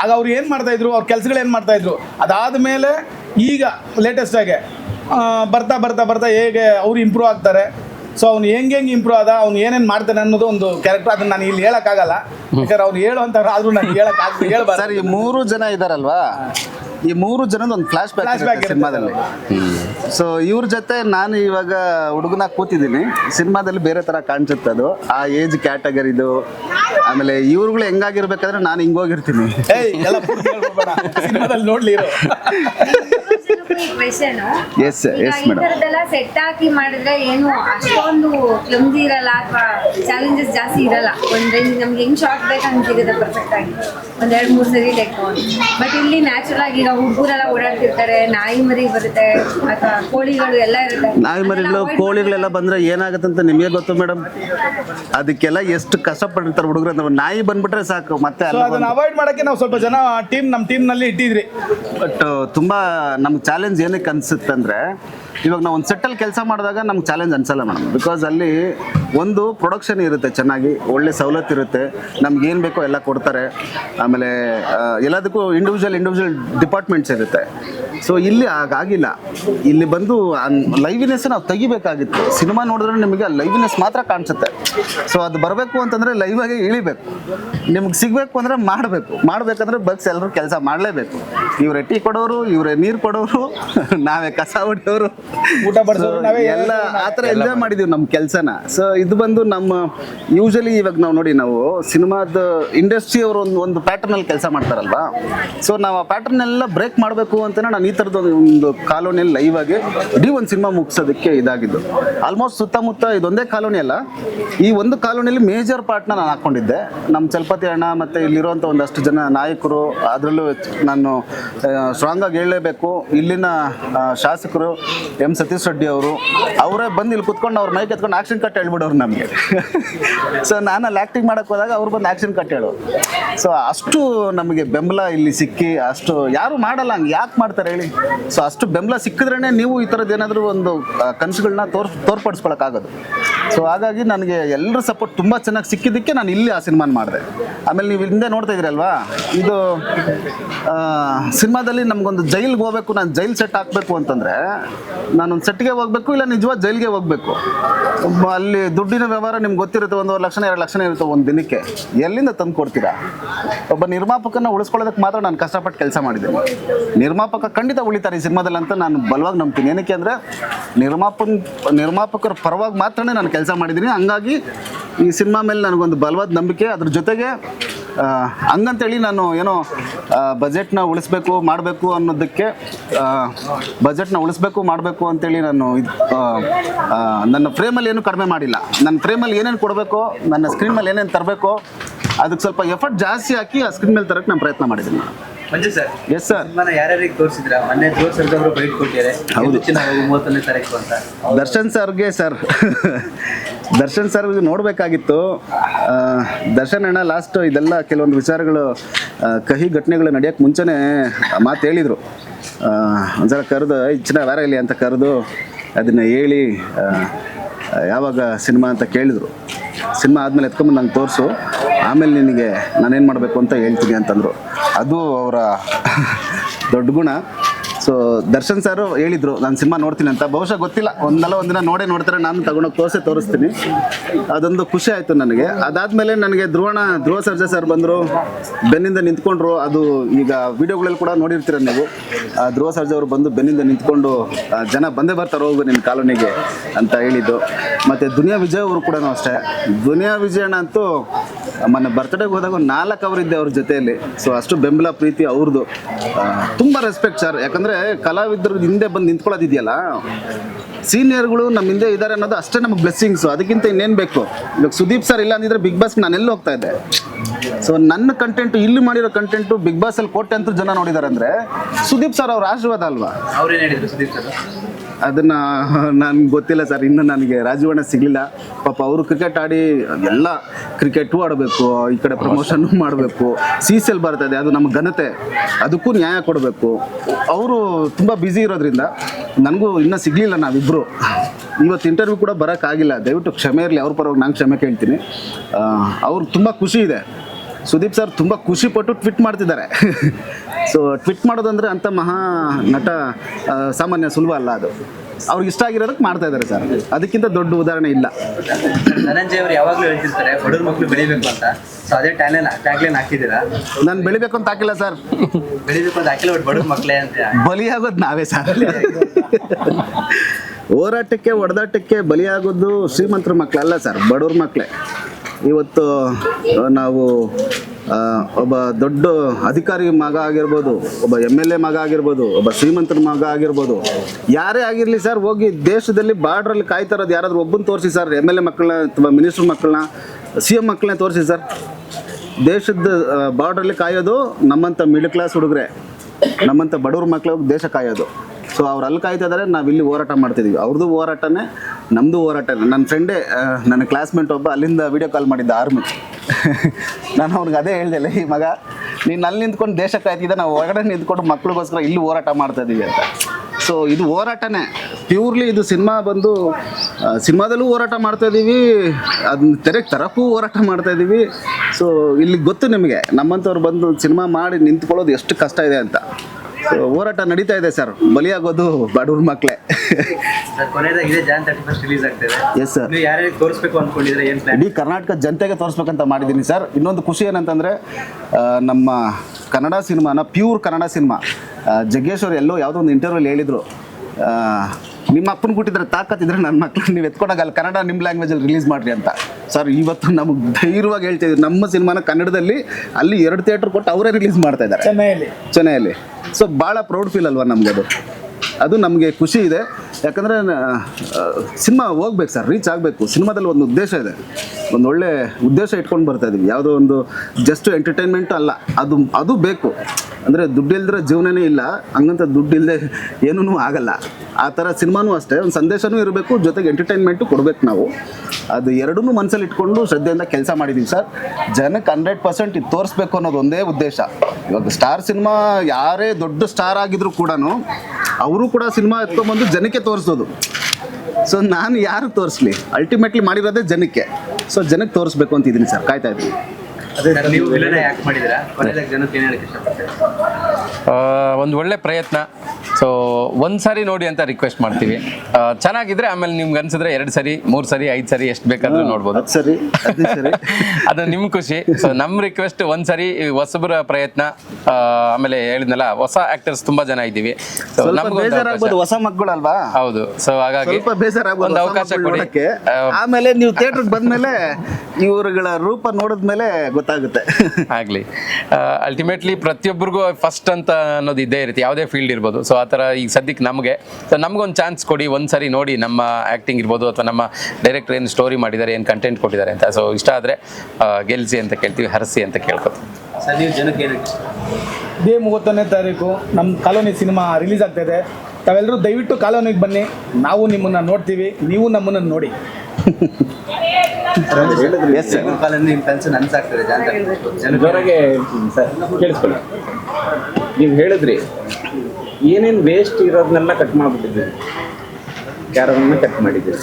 ಆಗ ಅವ್ರು ಏನು ಮಾಡ್ತಾ ಇದ್ರು ಅವ್ರ ಕೆಲಸಗಳು ಏನು ಮಾಡ್ತಾ ಇದ್ರು ಅದಾದ ಮೇಲೆ ಈಗ ಲೇಟೆಸ್ಟ್ ಆಗಿ ಬರ್ತಾ ಬರ್ತಾ ಬರ್ತಾ ಹೇಗೆ ಅವ್ರು ಇಂಪ್ರೂವ್ ಆಗ್ತಾರೆ ಸೊ ಅವ್ನು ಹೆಂಗೆ ಹೆಂಗೆ ಇಂಪ್ರೂವ್ ಆದ ಅವ್ನು ಏನೇನು ಮಾಡ್ತಾನೆ ಅನ್ನೋದು ಒಂದು ಕ್ಯಾರೆಕ್ಟರ್ ಅದನ್ನ ನಾನು ಇಲ್ಲಿ ಹೇಳೋಕ್ಕಾಗಲ್ಲ ಯಾಕಂದ್ರೆ ಅವ್ನು ಹೇಳುವಂಥವ್ರು ಆದ್ರೂ ನಾನು ಹೇಳಕ್ *laughs* ಸರ್ ಈ ಮೂರು ಜನ ಇದಾರಲ್ವಾ? ಈ ಮೂರು ಜನದ ಒಂದು ಫ್ಲಾಶ್ ಬ್ಯಾಕ್ ಸಿನಿಮಾದಲ್ಲಿ. ಸೊ ಇವ್ರ ಜೊತೆ ನಾನು ಇವಾಗ ಹುಡುಗನ ಕೂತಿದ್ದೀನಿ. ಸಿನಿಮಾದಲ್ಲಿ ಬೇರೆ ತರ ಕಾಣಿಸುತ್ತೆ ಅದು. ಆ ಏಜ್ ಕ್ಯಾಟಗರಿದು ಆಮೇಲೆ ಇವ್ರುಗಳು ಹೆಂಗಾಗಿರ್ಬೇಕಾದ್ರೆ ನಾನು ಹಿಂಗೋಗಿರ್ತೀನಿ ನೋಡ್ಲಿ *laughs* ಕ್ವೆಶನ್ yes, ಈ madam. ಥರದ್ದೆಲ್ಲ ಸೆಟ್ ಹಾಕಿ ಮಾಡಿದ್ರೆ ಏನು ಅಷ್ಟೊಂದು ಕ್ಲಮ್ಸಿ ಇರಲ್ಲ ಅಥವಾ ಚಾಲೆಂಜಸ್ ಜಾಸ್ತಿ ಇರಲ್ಲ. ಒಂದ್ ನಮ್ಗೆ ಹೆಂಗ್ ಶಾರ್ಟ್ ಬೇಕು ಹಂಗೆ ಸಿಗುತ್ತೆ ಪರ್ಫೆಕ್ಟ್ ಆಗಿ. ಒಂದ್ ಎರಡ್ ಮೂರ್ ಸರಿ ತೆಕ್ಕೊಂಡು ಬಟ್ ಇಲ್ಲಿ ನ್ಯಾಚುರಲ್ ಆಗಿ ಈಗ ಹುಡುಗರೆಲ್ಲ ಓಡಾಡ್ತಿರ್ತಾರೆ ನಾಯಿ ಮರಿ ಬರುತ್ತೆ ಅಥವಾ ಕೋಳಿಗಳು ಎಲ್ಲ ಇರುತ್ತೆ. ನಾಯಿ ಮರಿಗಳು ಕೋಳಿಗಳೆಲ್ಲ ಬಂದ್ರೆ ಏನಾಗುತ್ತೆ ಅಂತ ನಿಮಗೆ ಗೊತ್ತು ಮೇಡಮ್ ಅದಕ್ಕೆಲ್ಲ ಎಷ್ಟು ಕಷ್ಟಪಟ್ಟಿರ್ತಾರೆ ಹುಡುಗರು ನಾವು ನಾಯಿ ಬಂದ್ಬಿಟ್ರೆ ಸಾಕು. ಮತ್ತೆ ಅದನ್ನ ಅವಾಯ್ಡ್ ಮಾಡಕ್ಕೆ ನಾವು ಸ್ವಲ್ಪ ಜನ ಟೀಮ್ ನಮ್ಮ ಟೀಮ್ನಲ್ಲಿ ಇಟ್ಟಿದ್ರಿ. ಬಟ್ ತುಂಬಾ ನಮ್ಗೆ ಚಾಲೆಂಜ್ ಏನಕ್ಕೆ ಅನ್ಸುತ್ತೆ ಅಂದರೆ ಇವಾಗ ನಾವು ಒಂದು ಸೆಟ್ಟಲ್ಲಿ ಕೆಲಸ ಮಾಡಿದಾಗ ನಮ್ಗೆ ಚಾಲೆಂಜ್ ಅನ್ಸಲ್ಲ ಮೇಡಮ್ ಬಿಕಾಸ್ ಅಲ್ಲಿ ಒಂದು ಪ್ರೊಡಕ್ಷನ್ ಇರುತ್ತೆ ಚೆನ್ನಾಗಿ, ಒಳ್ಳೆ ಸವಲತ್ತು ಇರುತ್ತೆ, ನಮ್ಗೆ ಏನು ಬೇಕೋ ಎಲ್ಲ ಕೊಡ್ತಾರೆ. ಆಮೇಲೆ ಎಲ್ಲದಕ್ಕೂ ಇಂಡಿವಿಜುವಲ್ ಇಂಡಿವಿಜುವಲ್ ಡಿಪಾರ್ಟ್ಮೆಂಟ್ಸ್ ಇರುತ್ತೆ. ಸೊ ಇಲ್ಲಿ ಹಾಗಾಗಿಲ್ಲ. ಇಲ್ಲಿ ಬಂದು ಲೈವಿನೆಸ್ ನಾವು ತೆಗಿಬೇಕಾಗಿತ್ತು. ಸಿನಿಮಾ ನೋಡಿದ್ರೆ ನಿಮಗೆ ಲೈವಿನೆಸ್ ಮಾತ್ರ ಕಾಣಿಸುತ್ತೆ. ಸೊ ಅದು ಬರಬೇಕು ಅಂತಂದ್ರೆ ಲೈವ್ ಆಗಿ ಇಳಿಬೇಕು. ನಿಮ್ಗೆ ಸಿಗಬೇಕು ಅಂದ್ರೆ ಮಾಡಬೇಕು. ಮಾಡಬೇಕಂದ್ರೆ ಬಗ್ಸ್ ಎಲ್ಲರೂ ಕೆಲಸ ಮಾಡಲೇಬೇಕು. ಇವರೇ ಟೀ ಕೊಡೋರು ಇವರೇ ನೀರು ಕೊಡೋರು *laughs* ನಾವೇ ಕಸ ಹೊಡೆಯೋರು. ಊಟ ಬಡಿಸೋರು ನಾವೇ ಎಲ್ಲ ಆ ಥರ ಎಂಜಾಯ್ ಮಾಡಿದೀವಿ ನಮ್ಮ ಕೆಲಸನ. ಸೊ ಇದು ಬಂದು ನಮ್ಮ ಯೂಶಲಿ ಇವಾಗ ನಾವು ನೋಡಿ ನಾವು ಸಿನಿಮಾದ ಇಂಡಸ್ಟ್ರಿ ಅವರು ಒಂದು ಒಂದು ಪ್ಯಾಟರ್ನಲ್ಲಿ ಕೆಲಸ ಮಾಡ್ತಾರಲ್ವಾ? ಸೊ ನಾವು ಆ ಪ್ಯಾಟರ್ನ್ ಎಲ್ಲ ಬ್ರೇಕ್ ಮಾಡಬೇಕು ಅಂತಲೇ ನಾನು ಈ ಥರದ ಒಂದು ಕಾಲೋನಿಯಲ್ಲಿ ಲೈವ್ ಆಗಿ ಇಡೀ ಒಂದು ಸಿನಿಮಾ ಮುಗಿಸೋದಕ್ಕೆ ಇದಾಗಿದ್ದು. ಆಲ್ಮೋಸ್ಟ್ ಸುತ್ತಮುತ್ತ ಇದೊಂದೇ ಕಾಲೋನಿ ಅಲ್ಲ, ಈ ಒಂದು ಕಾಲೋನಿಯಲ್ಲಿ ಮೇಜರ್ ಪಾರ್ಟ್ನ ನಾನು ಹಾಕೊಂಡಿದ್ದೆ. ನಮ್ಮ ಚಲಪತಿ ಅಣ್ಣ ಮತ್ತು ಇಲ್ಲಿರುವಂಥ ಒಂದಷ್ಟು ಜನ ನಾಯಕರು, ಅದರಲ್ಲೂ ನಾನು ಸ್ಟ್ರಾಂಗ್ ಆಗಿ ಹೇಳಲೇಬೇಕು. ಇಲ್ಲಿನ ಶಾಸಕರು ಎಂ ಸತೀಶ್ ರೆಡ್ಡಿ ಅವರು, ಅವರೇ ಬಂದು ಇಲ್ಲಿ ಕುತ್ಕೊಂಡು ಅವ್ರ ಮೈಕ್ ಎತ್ಕೊಂಡು ಆಕ್ಷನ್ ಕಟ್ ಹೇಳ್ಬಿಡೋರು ನಮಗೆ. ಸೊ *laughs* ನಾನು ಅಲ್ಲಿ ಆ್ಯಕ್ಟಿಂಗ್ ಮಾಡಕ್ಕೆ ಹೋದಾಗ ಅವ್ರು ಬಂದು ಆಕ್ಷನ್ ಕಟ್ ಹೇಳೋರು. ಸೊ ಅಷ್ಟು ನಮಗೆ ಬೆಂಬಲ ಇಲ್ಲಿ ಸಿಕ್ಕಿ, ಅಷ್ಟು ಯಾರು ಮಾಡಲ್ಲ, ಹಂಗೆ ಯಾಕೆ ಮಾಡ್ತಾರೆ ಹೇಳಿ. ಸೊ ಅಷ್ಟು ಬೆಂಬಲ ಸಿಕ್ಕಿದ್ರೇ ನೀವು ಈ ಥರದ್ದು ಏನಾದರೂ ಒಂದು ಕನಸುಗಳನ್ನ ತೋರ್ ತೋರ್ಪಡಿಸ್ಕೊಳಕ್ಕಾಗೋದು. ಸೊ ಹಾಗಾಗಿ ನನಗೆ ಎಲ್ಲರ ಸಪೋರ್ಟ್ ತುಂಬ ಚೆನ್ನಾಗಿ ಸಿಕ್ಕಿದ್ದಕ್ಕೆ ನಾನು ಇಲ್ಲಿ ಆ ಸಿನಿಮಾನ ಮಾಡಿದೆ. ಆಮೇಲೆ ನೀವು ಹಿಂದೆ ನೋಡ್ತಾ ಇದ್ರಲ್ವಾ ಇದು ಸಿನಿಮಾದಲ್ಲಿ ನಮಗೊಂದು ಜೈಲ್ಗೆ ಹೋಗ್ಬೇಕು, ನಾನು ಜೈಲ್ ಸೆಟ್ ಹಾಕಬೇಕು ಅಂತಂದರೆ, ನಾನೊಂದು ಸೆಟ್ಗೆ ಹೋಗಬೇಕು, ಇಲ್ಲ ನಿಜವಾದ ಜೈಲ್ಗೆ ಹೋಗ್ಬೇಕು. ಅಲ್ಲಿ ದುಡ್ಡಿನ ವ್ಯವಹಾರ ನಿಮ್ಗೆ ಗೊತ್ತಿರುತ್ತೆ ಒಂದು ಲಕ್ಷ ಎರಡು ಲಕ್ಷ ಇರುತ್ತೆ ಒಂದು ದಿನಕ್ಕೆ. ಎಲ್ಲಿಂದ ತಂದು ಕೊಡ್ತೀರಾ? ಒಬ್ಬ ನಿರ್ಮಾಪಕನ ಉಳಿಸ್ಕೊಳ್ಳೋದಕ್ಕೆ ಮಾತ್ರ ನಾನು ಕಷ್ಟಪಟ್ಟು ಕೆಲಸ ಮಾಡಿದ್ದೀನಿ. ನಿರ್ಮಾಪಕ ಖಂಡಿತ ಖಂಡಿತ ಉಳಿತಾರೆ ಈ ಸಿನಿಮಾದಲ್ಲಿ ಅಂತ ನಾನು ಬಲವಾಗಿ ನಂಬ್ತೀನಿ. ಏನಕ್ಕೆ ಅಂದರೆ ನಿರ್ಮಾಪನ್, ನಿರ್ಮಾಪಕರ ಪರವಾಗಿ ಮಾತ್ರನೇ ನಾನು ಕೆಲಸ ಮಾಡಿದ್ದೀನಿ. ಹಂಗಾಗಿ ಈ ಸಿನಿಮಾ ಮೇಲೆ ನನಗೊಂದು ಬಲವಾದ ನಂಬಿಕೆ, ಅದ್ರ ಜೊತೆಗೆ ಹಂಗಂತೇಳಿ ನಾನು ಏನೋ ಬಜೆಟ್ನ ಉಳಿಸ್ಬೇಕು, ಮಾಡಬೇಕು ಅನ್ನೋದಕ್ಕೆ ಬಜೆಟ್ನ ಉಳಿಸ್ಬೇಕು, ಮಾಡಬೇಕು ಅಂತೇಳಿ ನಾನು ನನ್ನ ಫ್ರೇಮಲ್ಲಿ ಏನು ಕಡಿಮೆ ಮಾಡಿಲ್ಲ. ನನ್ನ ಫ್ರೇಮಲ್ಲಿ ಏನೇನು ಕೊಡಬೇಕು, ನನ್ನ ಸ್ಕ್ರೀನ್ ಮೇಲೆ ಏನೇನು ತರಬೇಕು, ಅದಕ್ಕೆ ಸ್ವಲ್ಪ ಎಫರ್ಟ್ ಜಾಸ್ತಿ ಹಾಕಿ ಆ ಸ್ಕ್ರೀನ್ ಮೇಲೆ ತರಕ್ಕೆ ನಾನು ಪ್ರಯತ್ನ ಮಾಡಿದ್ದೀನಿ. ಮಂಜು ಸರ್ ಎಸ್ ಸರ್ ಸಿನಿಮಾನ ಯಾರ್ಯಾರಿಗೆ ತೋರಿಸಿದ್ರ? ಮೊನ್ನೆ ಜೋರ್ ಸರ್ದವರು ಬೈಟ್ ಕೊಟ್ಟಿದ್ದಾರೆ ಹೌದು. ಮೂವತ್ತೊಂದನೇ ತಾರೀಕು ಅಂತ. ದರ್ಶನ್ ಸರ್ಗೆ ಸರ್ *laughs* ದರ್ಶನ್ ಸರ್ ನೋಡಬೇಕಾಗಿತ್ತು. ದರ್ಶನ್ ಅಣ್ಣ ಲಾಸ್ಟ್ ಇದೆಲ್ಲ ಕೆಲವೊಂದು ವಿಚಾರಗಳು ಕಹಿ ಘಟನೆಗಳು ನಡೆಯೋಕ್ಕೆ ಮುಂಚೆನೇ ಮಾತು ಹೇಳಿದರು. ಒಂದ್ಸಲ ಕರೆದು ಇಚ್ಚಿನ ವಾರ ಇಲ್ಲಿ? ಅಂತ ಕರೆದು ಅದನ್ನು ಹೇಳಿ ಯಾವಾಗ ಸಿನಿಮಾ ಅಂತ ಕೇಳಿದರು. ಸಿನಿಮಾ ಆದಮೇಲೆ ಎತ್ಕೊಂಬಂದು ನಂಗೆ ತೋರಿಸು. ಆಮೇಲೆ ನಿನಗೆ ನಾನೇನು ಮಾಡಬೇಕು ಅಂತ ಹೇಳ್ತೀನಿ ಅಂತಂದರು. ಅದು ಅವರ ದೊಡ್ಡ ಗುಣ. ಸೊ ದರ್ಶನ್ ಸರ್ ಹೇಳಿದ್ರು ನಾನು ಸಿನಿಮಾ ನೋಡ್ತೀನಿ ಅಂತ. ಬಹುಶಃ ಗೊತ್ತಿಲ್ಲ. ಒಂದಲ್ಲ ಒಂದಿನ ನೋಡೇ ನೋಡ್ತಾರೆ ನಾನು ತಗೊಂಡೋಗಿ ತೋರಿಸೆ ತೋರಿಸ್ತೀನಿ. ಅದೊಂದು ಖುಷಿ ಆಯಿತು ನನಗೆ. ಅದಾದಮೇಲೆ ನನಗೆ ಧ್ರುವಣ ಧ್ರುವ ಸರ್ಜಾ ಸರ್ ಬಂದರು ಬೆನ್ನಿಂದ ನಿಂತ್ಕೊಂಡ್ರು. ಅದು ಈಗ ವಿಡಿಯೋಗಳಲ್ಲಿ ಕೂಡ ನೋಡಿರ್ತೀರ ನೀವು. ಆ, ಧ್ರುವ ಸರ್ಜಾ ಅವರು ಬಂದು ಬೆನ್ನಿಂದ ನಿಂತ್ಕೊಂಡು ಜನ ಬಂದೇ ಬರ್ತಾರೆ ಹೋಗು ನಿಮ್ಮ ಕಾಲೋನಿಗೆ ಅಂತ ಹೇಳಿದ್ದು. ಮತ್ತು ದುನಿಯಾ ವಿಜಯ್ ಅವರು ಕೂಡ ಅಷ್ಟೇ. ದುನಿಯಾ ವಿಜಯಣ್ಣ ಅಂತೂ ಮೊನ್ನೆ ಬರ್ತ್ಡೇಗೆ ಹೋದಾಗ ಒಂದು ನಾಲ್ಕು ಅವರಿದ್ದೆ ಅವ್ರ ಜೊತೆಯಲ್ಲಿ. ಸೊ ಅಷ್ಟು ಬೆಂಬಲ ಪ್ರೀತಿ ಅವ್ರದ್ದು ತುಂಬ ರೆಸ್ಪೆಕ್ಟ್ ಸರ್ ಯಾಕಂದರೆ ಕಲಾವಿದರು ಹಿಂದೆ ಬಂದು ನಿಂತ್ಕೊಳ್ಳೋದಿದೆಯಲ್ಲ? ಸೀನಿಯರ್ಗಳು ನಮ್ಮ ಹಿಂದೆ ಇದ್ದಾರೆ ಅನ್ನೋದು ಅಷ್ಟೇ ನಮಗೆ ಬ್ಲೆಸ್ಸಿಂಗ್ಸು ಅದಕ್ಕಿಂತ ಇನ್ನೇನು ಬೇಕು? ಇವಾಗ ಸುದೀಪ್ ಸರ್ ಇಲ್ಲ ಅಂದಿದ್ರೆ ಬಿಗ್ ಬಾಸ್ ಎಲ್ಲಿ ಹೋಗ್ತಾ ಇದ್ದೆ? ಸೊ ನನ್ನ ಕಂಟೆಂಟ್ ಇಲ್ಲಿ ಮಾಡಿರೋ ಕಂಟೆಂಟು ಬಿಗ್ ಬಾಸಲ್ಲಿ ಕೋಟೆ ಅಂತ ಜನ ನೋಡಿದಾರೆ ಅಂದರೆ ಸುದೀಪ್ ಸರ್ ಅವ್ರ ಆಶೀರ್ವಾದ ಅಲ್ವಾ? ಅವ್ರೇನು ಹೇಳಿದ್ರು ಸುದೀಪ್ ಸರ್ ಅದನ್ನ ನನ್ಗೆ ಗೊತ್ತಿಲ್ಲ ಸರ್, ಇನ್ನು ನನಗೆ ರಾಜೀವಣ್ಣ ಸಿಗಲಿಲ್ಲ. ಪಾಪ ಅವರು ಕ್ರಿಕೆಟ್ ಆಡಿ ಎಲ್ಲ ಕ್ರಿಕೆಟು ಆಡಬೇಕು, ಈ ಕಡೆ ಪ್ರಮೋಷನ್ ಮಾಡಬೇಕು. ಸಿ ಸಿ ಎಲ್ ಬರ್ತದೆ, ಅದು ನಮ್ಮ ಘನತೆ. ಅದಕ್ಕೂ ನ್ಯಾಯ ಕೊಡಬೇಕು. ಅವರು ತುಂಬ ಬ್ಯುಸಿ ಇರೋದ್ರಿಂದ ನನಗೂ ಇನ್ನೂ ಸಿಗಲಿಲ್ಲ ನಾವಿಬ್ಬರು ಇವತ್ತು ಇಂಟರ್ವ್ಯೂ ಕೂಡ ಬರೋಕ್ಕಾಗಿಲ್ಲ ದಯವಿಟ್ಟು ಕ್ಷಮೆ ಇರಲಿ, ಅವ್ರ ಪರವಾಗಿ ನಾನು ಕ್ಷಮೆ ಕೇಳ್ತೀನಿ. ಅವ್ರಿಗೆ ತುಂಬ ಖುಷಿ ಇದೆ. ಸುದೀಪ್ ಸರ್ ತುಂಬ ಖುಷಿ ಪಟ್ಟು ಟ್ವಿಟ್ ಮಾಡ್ತಿದ್ದಾರೆ. *laughs* ಸೊ ಟ್ವಿಟ್ ಮಾಡೋದಂದ್ರೆ ಅಂಥ ಮಹಾ ನಟ ಸಾಮಾನ್ಯ ಸುಲಭ ಅಲ್ಲ ಅದು. ಅವ್ರಿಗೆ ಇಷ್ಟ ಆಗಿರೋದಕ್ಕೆ ಮಾಡ್ತಾ ಇದ್ದಾರೆ ಸರ್. ಅದಕ್ಕಿಂತ ದೊಡ್ಡ ಉದಾಹರಣೆ ಇಲ್ಲ. ಧನಂಜಯ ಅವರು ಯಾವಾಗಲೂ ಹೇಳ್ತಿರ್ತಾರೆ ಬಡವ್ರ ಮಕ್ಕಳು ಬೆಳಿಬೇಕು ಅಂತ. ಸೊ ಅದೇ ಟ್ಯಾಲೆನ್ ಟ್ಯಾಗ್ಲೈನ್ ಹಾಕಿದ್ದೀರಾ? ನಾನು ಬೆಳಿಬೇಕು ಅಂತ ಹಾಕಿಲ್ಲ ಸರ್. ಬೆಳಿಬೇಕು ಅಂತ ಹಾಕಿಲ್ಲ ಬಟ್ ಬಡವ್ರ ಮಕ್ಕಳೇ ಅಂತ ಬಲಿಯಾಗೋದು ನಾವೇ ಸರ್. ಹೋರಾಟಕ್ಕೆ ಹೊಡೆದಾಟಕ್ಕೆ ಬಲಿಯಾಗೋದು ಶ್ರೀಮಂತರ ಮಕ್ಕಳಲ್ಲ ಸರ್ ಬಡವ್ರ ಮಕ್ಕಳೇ ಇವತ್ತು ನಾವು ಒಬ್ಬ ದೊಡ್ಡ ಅಧಿಕಾರಿ ಮಗ ಆಗಿರ್ಬೋದು, ಒಬ್ಬ ಎಂ ಎಲ್ ಎ ಮಗ ಆಗಿರ್ಬೋದು, ಒಬ್ಬ ಶ್ರೀಮಂತರ ಮಗ ಆಗಿರ್ಬೋದು, ಯಾರೇ ಆಗಿರಲಿ ಸರ್ ಹೋಗಿ ದೇಶದಲ್ಲಿ ಬಾರ್ಡ್ರಲ್ಲಿ ಕಾಯ್ತಾ ಇರೋದು ಯಾರಾದರೂ ಒಬ್ಬನ ತೋರಿಸಿ ಸರ್ ಎಂ ಎಲ್ ಎ ಮಕ್ಕಳನ್ನ ಅಥವಾ ಮಿನಿಸ್ಟ್ರ್ ಮಕ್ಕಳನ್ನ ಸಿ ಎಂ ಮಕ್ಕಳನ್ನ ತೋರಿಸಿ ಸರ್ ದೇಶದ ಬಾರ್ಡ್ರಲ್ಲಿ ಕಾಯೋದು ನಮ್ಮಂಥ ಮಿಡ್ಲ್ ಕ್ಲಾಸ್ ಹುಡುಗರೆ ನಮ್ಮಂಥ ಬಡವ್ರ ಮಕ್ಕಳು ದೇಶ ಕಾಯೋದು. ಸೊ ಅವ್ರು ಅಲ್ಲಿ ಕಾಯ್ತಾ ಇದ್ದಾರೆ ನಾವು ಇಲ್ಲಿ ಹೋರಾಟ ಮಾಡ್ತಿದ್ದೀವಿ ಅವ್ರದ್ದು ಹೋರಾಟನೇ ನಮ್ಮದು ಹೋರಾಟನೇ ನನ್ನ ಫ್ರೆಂಡೇ ನನ್ನ ಕ್ಲಾಸ್ಮೇಟ್ ಒಬ್ಬ ಅಲ್ಲಿಂದ ವಿಡಿಯೋ ಕಾಲ್ ಮಾಡಿದ್ದ ಆರ್ಮಿ. *laughs* ನಾನು ಅವ್ನಿಗೆ ಅದೇ ಹೇಳ್ದೆ ಈ ಮಗ, ನೀನು ಅಲ್ಲಿ ನಿಂತ್ಕೊಂಡು ದೇಶ ಕಾಯ್ತಿದ್ದೆ, ನಾವು ಹೊರಗಡೆ ನಿಂತ್ಕೊಂಡು ಮಕ್ಳಿಗೋಸ್ಕರ ಇಲ್ಲಿ ಹೋರಾಟ ಮಾಡ್ತಾ ಇದ್ದೀವಿ ಅಂತ. ಸೊ ಇದು ಹೋರಾಟನೇ. ಪ್ಯೂರ್ಲಿ ಇದು ಸಿನಿಮಾ ಬಂದು ಸಿನಿಮಾದಲ್ಲೂ ಹೋರಾಟ ಮಾಡ್ತಾ ಇದ್ದೀವಿ ಅದನ್ನ ತೆರೆಗೆ ತರಕ್ಕೂ ಹೋರಾಟ ಮಾಡ್ತಾ ಇದ್ದೀವಿ ಸೊ ಇಲ್ಲಿ ಗೊತ್ತು ನಿಮಗೆ ನಮ್ಮಂಥವ್ರು ಬಂದು ಸಿನಿಮಾ ಮಾಡಿ ನಿಂತ್ಕೊಳ್ಳೋದು ಎಷ್ಟು ಕಷ್ಟ ಇದೆ ಅಂತ. ಹೋರಾಟ ನಡೀತಾ ಇದೆ ಸರ್. ಬಲಿಯಾಗೋದು ಬಡವ್ರ ಮಕ್ಕಳೇ ಎಸ್ ಸರ್ ಇಡೀ ಕರ್ನಾಟಕ ಜನತೆಗೆ ತೋರಿಸ್ಬೇಕಂತ ಮಾಡಿದ್ದೀನಿ ಸರ್. ಇನ್ನೊಂದು ಖುಷಿ ಏನಂತಂದರೆ ನಮ್ಮ ಕನ್ನಡ ಸಿನಿಮಾನ ಪ್ಯೂರ್ ಕನ್ನಡ ಸಿನಿಮಾ ಜಗ್ಗೇಶ್ ಅವ್ರು ಎಲ್ಲೋ ಯಾವುದೋ ಒಂದು ಇಂಟರ್ವ್ಯೂಲ್ ಹೇಳಿದರು. ನಿಮ್ಮ ಅಪ್ಪನ ಕೊಟ್ಟಿದ್ರೆ ತಾಕತ್ತಿದ್ರೆ ನನ್ನ ಮಕ್ಕಳು ನೀವು ಎತ್ಕೊಂಡಾಗ ಅಲ್ಲಿ ಕನ್ನಡ ನಿಮ್ಮ ಲ್ಯಾಂಗ್ವೇಜಲ್ಲಿ ರಿಲೀಸ್ ಮಾಡಿರಿ ಅಂತ. ಸರ್ ಇವತ್ತು ನಮಗೆ ಧೈರ್ಯವಾಗಿ ಹೇಳ್ತಿದ್ದೀವಿ ನಮ್ಮ ಸಿನಿಮಾನ ಕನ್ನಡದಲ್ಲಿ ಅಲ್ಲಿ ಎರಡು ಥಿಯೇಟರ್ ಕೊಟ್ಟು ಅವರೇ ರಿಲೀಸ್ ಮಾಡ್ತಾ ಇದ್ದಾರೆ. ಚೆನ್ನೈಯಲ್ಲಿ. ಚೆನ್ನೈಯಲ್ಲಿ. ಸೊ ಭಾಳ ಪ್ರೌಡ್ ಫೀಲ್ ಅಲ್ವಾ ನಮಗೆ ಅದು? ಅದು ನಮಗೆ ಖುಷಿ ಇದೆ. ಯಾಕಂದರೆ ಸಿನಿಮಾ ಹೋಗ್ಬೇಕು ಸರ್ ರೀಚ್ ಆಗಬೇಕು. ಸಿನಿಮಾದಲ್ಲಿ ಒಂದು ಉದ್ದೇಶ ಇದೆ. ಒಂದು ಒಳ್ಳೆ ಉದ್ದೇಶ ಇಟ್ಕೊಂಡು ಬರ್ತಾ ಇದೀವಿ. ಯಾವುದೋ ಒಂದು ಜಸ್ಟ್ ಎಂಟರ್ಟೈನ್ಮೆಂಟ್ ಅಲ್ಲ. ಅದು ಅದು ಬೇಕು. ಅಂದರೆ ದುಡ್ಡು ಇಲ್ದಿರೋ ಜೀವನನೇ ಇಲ್ಲ. ಹಂಗಂತ ದುಡ್ಡು ಇಲ್ಲದೆ ಏನೂ ಆಗಲ್ಲ. ಆ ಥರ ಸಿನಿಮಾನೂ ಅಷ್ಟೇ, ಒಂದು ಸಂದೇಶನೂ ಇರಬೇಕು, ಜೊತೆಗೆ ಎಂಟರ್ಟೈನ್ಮೆಂಟು ಕೊಡಬೇಕು ನಾವು. ಅದು ಎರಡನ್ನೂ ಮನಸ್ಸಲ್ಲಿ ಇಟ್ಕೊಂಡು ಶ್ರದ್ಧೆಯಿಂದ ಕೆಲಸ ಮಾಡಿದ್ದೀವಿ ಸರ್. ಜನಕ್ಕೆ ಹಂಡ್ರೆಡ್ ಪರ್ಸೆಂಟ್ ಇದು ತೋರಿಸ್ಬೇಕು ಅನ್ನೋದು ಒಂದೇ ಉದ್ದೇಶ. ಇವಾಗ ಸ್ಟಾರ್ ಸಿನಿಮಾ ಯಾರೇ ದೊಡ್ಡ ಸ್ಟಾರ್ ಆಗಿದ್ರು ಕೂಡ ಅವರು ಕೂಡ ಸಿನಿಮಾ ಎತ್ಕೊಂಡ್ಬಂದು ಜನಕ್ಕೆ ತೋರಿಸೋದು. ಸೊ ನಾನು ಯಾರು ತೋರಿಸ್ಲಿ? ಅಲ್ಟಿಮೇಟ್ಲಿ ಮಾಡಿರೋದೇ ಜನಕ್ಕೆ. ಸೊ ಜನಕ್ಕೆ ತೋರಿಸ್ಬೇಕು ಅಂತಿದ್ದೀನಿ ಸರ್, ಕಾಯ್ತಾ ಇದ್ದೀನಿ. ನೀವು ವಿಲನ್ ಯಾಕೆ ಮಾಡಿದ್ದೀರಾ? ಕೊನೆದಾಗ ಜನಕ್ಕೆ ಏನು ಹೇಳಕ್ಕೆ ಇಷ್ಟಪಡ್ತೀರಾ? ಒಂದು ಒಳ್ಳೆ ಪ್ರಯತ್ನ. ಸೊ ಒಂದು ಸಾರಿ ನೋಡಿ ಅಂತ ರಿಕ್ವೆಸ್ಟ್ ಮಾಡ್ತೀವಿ. ಆ, ಚೆನ್ನಾಗಿದ್ರೆ ಆಮೇಲೆ ನಿಮ್ಗೆ ಅನ್ಸಿದ್ರೆ ಎರಡು ಸರಿ ಮೂರು ಸರಿ ಐದು ಸರಿ ಎಷ್ಟು ಬೇಕಾದ್ರೂ ನೋಡ್ಬೋದು. ಅದು ಸರಿ ಅದು ಸರಿ. *laughs* ಅದು ನಿಮ್ ಖುಷಿ. ಸೊ ನಮ್ ರಿಕ್ವೆಸ್ಟ್ ಒಂದ್ ಸರಿ ಹೊಸಬರ ಪ್ರಯತ್ನ. ಆ, ಆಮೇಲೆ ಹೇಳಿದ್ನಲ್ಲ ಹೊಸ ಆಕ್ಟರ್ಸ್ ತುಂಬಾ ಜನ ಇದ್ದೀವಿ. ಸೊ ಸ್ವಲ್ಪ ನಮ್ಗೊಂದು ಬೇಜಾರಾಗ್ಬೋದು ಅವಕಾಶ. ಹೊಸ ಮಕ್ಕಳಲ್ವಾ ಹೌದು. ಸೊ ಹಾಗಾಗಿ ಸ್ವಲ್ಪ ಒಂದು ಅವಕಾಶ ಕೊಡಿ. ನೋಡಕ್ಕೆ. ಆ, ಆಮೇಲೆ ನೀವು ಥಿಯೇಟರ್ ಬಂದ್ಮೇಲೆ ಇವರುಗಳ ರೂಪ ನೋಡಿದ್ಮೇಲೆ ಗೊತ್ತಾಗುತ್ತೆ. ಆಗಲಿ. ಅಲ್ಟಿಮೇಟ್ಲಿ ಪ್ರತಿಯೊಬ್ಬರಿಗೂ ಫಸ್ಟ್ ಅಂತ ಅನ್ನೋದು ಇದ್ದೇ ಇರುತ್ತೆ. ಯಾವುದೇ ಫೀಲ್ಡ್ ಇರ್ಬೋದು. ಸೊ ಆ ಥರ ಈಗ ಸದ್ಯಕ್ಕೆ ನಮಗೆ. ಸೊ ನಮಗೊಂದು ಚಾನ್ಸ್ ಕೊಡಿ. ಒಂದು ಸರಿ ನೋಡಿ ನಮ್ಮ ಆ್ಯಕ್ಟಿಂಗ್ ಇರ್ಬೋದು ಅಥವಾ ನಮ್ಮ ಡೈರೆಕ್ಟರ್ ಏನು ಸ್ಟೋರಿ ಮಾಡಿದ್ದಾರೆ ಏನು ಕಂಟೆಂಟ್ ಕೊಟ್ಟಿದ್ದಾರೆ ಅಂತ. ಸೊ ಇಷ್ಟ ಆದರೆ ಗೆಲ್ಸಿ ಅಂತ ಕೇಳ್ತೀವಿ ಹರಸಿ ಅಂತ ಕೇಳ್ಕೊತೀವಿ. ಸರ್ ನೀವು ಜನಕ್ಕೆ ಇಷ್ಟಪಡ್ತೀರಾ ಮೂವತ್ತೊಂದನೇ ತಾರೀಕು ನಮ್ಮ ಕಾಲೋನಿ ಸಿನಿಮಾ ರಿಲೀಸ್ ಆಗ್ತಾಯಿದೆ ತಾವೆಲ್ಲರೂ ದಯವಿಟ್ಟು ಕಾಲೋನಿಗೆ ಬನ್ನಿ. ನಾವು ನಿಮ್ಮನ್ನು ನೋಡ್ತೀವಿ. ನೀವು ನಮ್ಮನ್ನು ನೋಡಿ. ಎಸ್ ಸರ್ ಜನಕ್ಕೆ ಹೇಳ್ತೀನಿ ಸರ್ ಕೇಳಿಸ್ಕೊಳ್ಳಿ. ನೀವು ಹೇಳಿದ್ರಿ ಏನೇನು ವೇಸ್ಟ್ ಇರೋದನ್ನೆಲ್ಲ ಕಟ್ ಮಾಡಿಬಿಟ್ಟಿದ್ದೀವಿ ಕ್ಯಾರವನ್ನ ಕಟ್ ಮಾಡಿದ್ದೀವಿ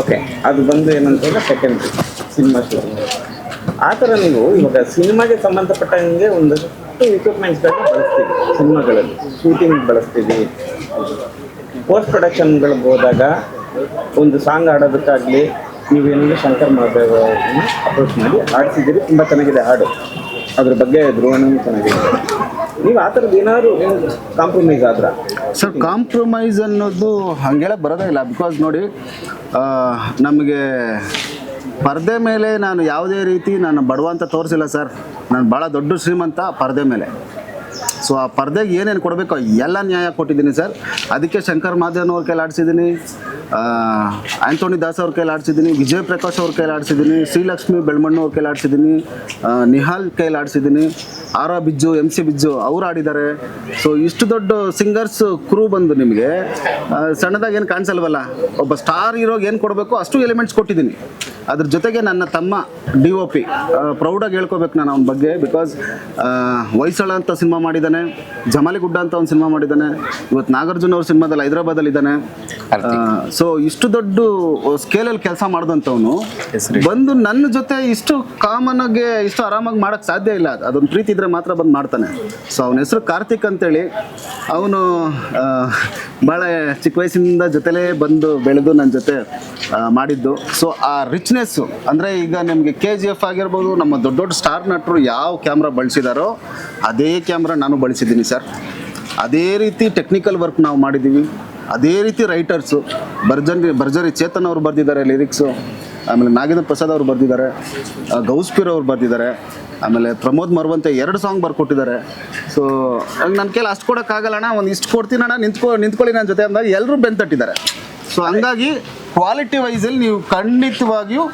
ಓಕೆ ಅದು ಬಂದು ಏನಂತ ಹೇಳಿ ಸೆಕೆಂಡ್ರಿ ಸಿನಿಮಾ ಶೋ ಆ ಥರ ನೀವು ಇವಾಗ ಸಿನಿಮಾಗೆ ಸಂಬಂಧಪಟ್ಟಂಗೆ ಒಂದಷ್ಟು ಇಕ್ವಿಪ್ಮೆಂಟ್ಸ್ಗಳನ್ನ ಬಳಸ್ತೀವಿ ಸಿನಿಮಾಗಳಲ್ಲಿ ಶೂಟಿಂಗ್ ಬಳಸ್ತೀವಿ ಪೋಸ್ಟ್ ಪ್ರೊಡಕ್ಷನ್ಗಳಿಗೆ ಹೋದಾಗ ಒಂದು ಸಾಂಗ್ ಆಡೋದಕ್ಕಾಗಲಿ ನೀವೇನಿಲ್ಲ ಶಂಕರ್ ಮಹಾದೇವ್ ಅಪ್ರೋಚ್ ಮಾಡಿ ಹಾಡ್ಸಿದ್ದೀರಿ, ತುಂಬ ಚೆನ್ನಾಗಿದೆ ಹಾಡು. ಅದ್ರ ಬಗ್ಗೆ ಧ್ರುವನೂ ಚೆನ್ನಾಗಿದೆ. ನೀವು ಆ ಥರದ್ದು ಏನಾದ್ರು ಕಾಂಪ್ರಮೈಸ್ ಆದ್ರ? ಸರ್ ಕಾಂಪ್ರಮೈಸ್ ಅನ್ನೋದು ಹಾಗೆಲ್ಲ ಬರೋದೇ ಇಲ್ಲ. ಬಿಕಾಸ್ ನೋಡಿ ನಮಗೆ ಪರದೆ ಮೇಲೆ ನಾನು ಯಾವುದೇ ರೀತಿ ನಾನು ಬಡವ ಅಂತ ತೋರಿಸಿಲ್ಲ ಸರ್ ನಾನು ಭಾಳ ದೊಡ್ಡ ಶ್ರೀಮಂತ ಪರದೆ ಮೇಲೆ. ಸೊ ಆ ಪರ್ದೆಗೆ ಏನೇನು ಕೊಡಬೇಕು ಎಲ್ಲ ನ್ಯಾಯ ಕೊಟ್ಟಿದ್ದೀನಿ ಸರ್. ಅದಕ್ಕೆ ಶಂಕರ್ ಅವ್ರ ಕೈಲಿ ಆಡಿಸಿದ್ದೀನಿ. ಆಂಟೋನಿ ದಾಸ್ ಅವ್ರ ಕೈಲಿ ಆಡಿಸಿದ್ದೀನಿ. ವಿಜಯ್ ಪ್ರಕಾಶ್ ಅವ್ರ ಕೈಲಿ ಆಡಿಸಿದ್ದೀನಿ. ಶ್ರೀಲಕ್ಷ್ಮಿ ಬೆಳ್ಮಣ್ಣು ಅವ್ರ ಕೈಲಿ ಆಡಿಸಿದ್ದೀನಿ. ನಿಹಾಲ್ ಕೈಲಿ ಆಡಿಸಿದ್ದೀನಿ. ಆರ ಬಿಜ್ಜು ಎಂ ಸಿ ಬಿಜ್ಜು ಅವ್ರು ಆಡಿದ್ದಾರೆ. ಸೊ ಇಷ್ಟು ದೊಡ್ಡ ಸಿಂಗರ್ಸ್ ಕ್ರೂ ಬಂದು ನಿಮಗೆ ಸಣ್ಣದಾಗಿ ಏನು ಕಾಣಿಸಲ್ವಲ್ಲ, ಒಬ್ಬ ಸ್ಟಾರ್ ಹೀರೋಗೆ ಏನು ಕೊಡಬೇಕು ಅಷ್ಟು ಎಲಿಮೆಂಟ್ಸ್ ಕೊಟ್ಟಿದ್ದೀನಿ. ಅದ್ರ ಜೊತೆಗೆ ನನ್ನ ತಮ್ಮ ಡಿ ಒ ಪಿ ಪ್ರೌಡಾಗಿ ಹೇಳ್ಕೊಬೇಕು ನಾನು ಅವನ ಬಗ್ಗೆ ಬಿಕಾಸ್ ಹೊಯ್ಸಳ ಅಂತ ಸಿನಿಮಾ ಮಾಡಿದ್ದಾನೆ. ಜಮಾಲಿಗುಡ್ಡ ಅಂತ ಒಂದು ಸಿನಿಮಾ ಮಾಡಿದ್ದಾನೆ. ಇವತ್ತು ನಾಗಾರ್ಜುನ ಅವ್ರ ಸಿನಿಮಾದಲ್ಲಿ ಹೈದರಾಬಾದಲ್ಲಿ ಇದ್ದಾನೆ. ಸೊ ಇಷ್ಟು ದೊಡ್ಡ ಸ್ಕೇಲಲ್ಲಿ ಕೆಲಸ ಮಾಡಿದಂಥವನು ಬಂದು ನನ್ನ ಜೊತೆ ಇಷ್ಟು ಕಾಮನ್ ಆಗಿ ಇಷ್ಟು ಆರಾಮಾಗಿ ಮಾಡಕ್ ಸಾಧ್ಯ ಇಲ್ಲ. ಅದು. ಅದೊಂದು ಪ್ರೀತಿ ಇದ್ರೆ ಮಾತ್ರ ಬಂದು ಮಾಡ್ತಾನೆ. ಸೊ ಅವನ ಹೆಸರು ಕಾರ್ತಿಕ್ ಅಂತೇಳಿ. ಅವನು ಭಾಳ ಚಿಕ್ಕ ವಯಸ್ಸಿನಿಂದ ಜೊತೆಲೇ ಬಂದು ಬೆಳೆದು ನನ್ನ ಜೊತೆ ಮಾಡಿದ್ದು. ಸೊ ಆ ರಿಚ್ನೆಸ್ಸು ಅಂದರೆ ಈಗ ನಿಮಗೆ ಕೆ ಜಿ ಎಫ್ ಆಗಿರ್ಬೋದು, ನಮ್ಮ ದೊಡ್ಡ ದೊಡ್ಡ ಸ್ಟಾರ್ ನಟರು ಯಾವ ಕ್ಯಾಮ್ರಾ ಬಳಸಿದಾರೋ ಅದೇ ಕ್ಯಾಮ್ರಾ ನಾನು ಬಳಸಿದ್ದೀನಿ ಸರ್ ಅದೇ ರೀತಿ ಟೆಕ್ನಿಕಲ್ ವರ್ಕ್ ನಾವು ಮಾಡಿದ್ದೀವಿ ಅದೇ ರೀತಿ ರೈಟರ್ಸು ಭರ್ಜನ್ ಭರ್ಜರಿ ಚೇತನ್ ಅವರು ಬರೆದಿದ್ದಾರೆ ಲಿರಿಕ್ಸು ಆಮೇಲೆ ನಾಗೇಂದ್ರ ಪ್ರಸಾದ್ ಅವರು ಬರೆದಿದ್ದಾರೆ ಗೌಸ್ಪೀರ್ ಅವ್ರು ಬರೆದಿದ್ದಾರೆ, ಆಮೇಲೆ ಪ್ರಮೋದ್ ಮರುವಂತೆ ಎರಡು ಸಾಂಗ್ ಬರ್ಕೊಟ್ಟಿದ್ದಾರೆ. ಸೊ ನನ್ನ ಕೈಲಿ ಅಷ್ಟು ಕೊಡೋಕ್ಕಾಗಲ್ಲಣ ಒಂದು ಇಷ್ಟು ಕೊಡ್ತೀನಿ ಅಣ್ಣ, ನಿಂತ್ಕೊ, ನಿಂತ್ಕೊಳ್ಳಿ ನನ್ನ ಜೊತೆ ಅಂದಾಗ ಎಲ್ಲರೂ ಬೆಂತಟ್ಟಿದ್ದಾರೆ ಸೊ ಹಂಗಾಗಿ ಕ್ವಾಲಿಟಿ ವೈಸಲ್ಲಿ ನೀವು ಖಂಡಿತವಾಗಿಯೂ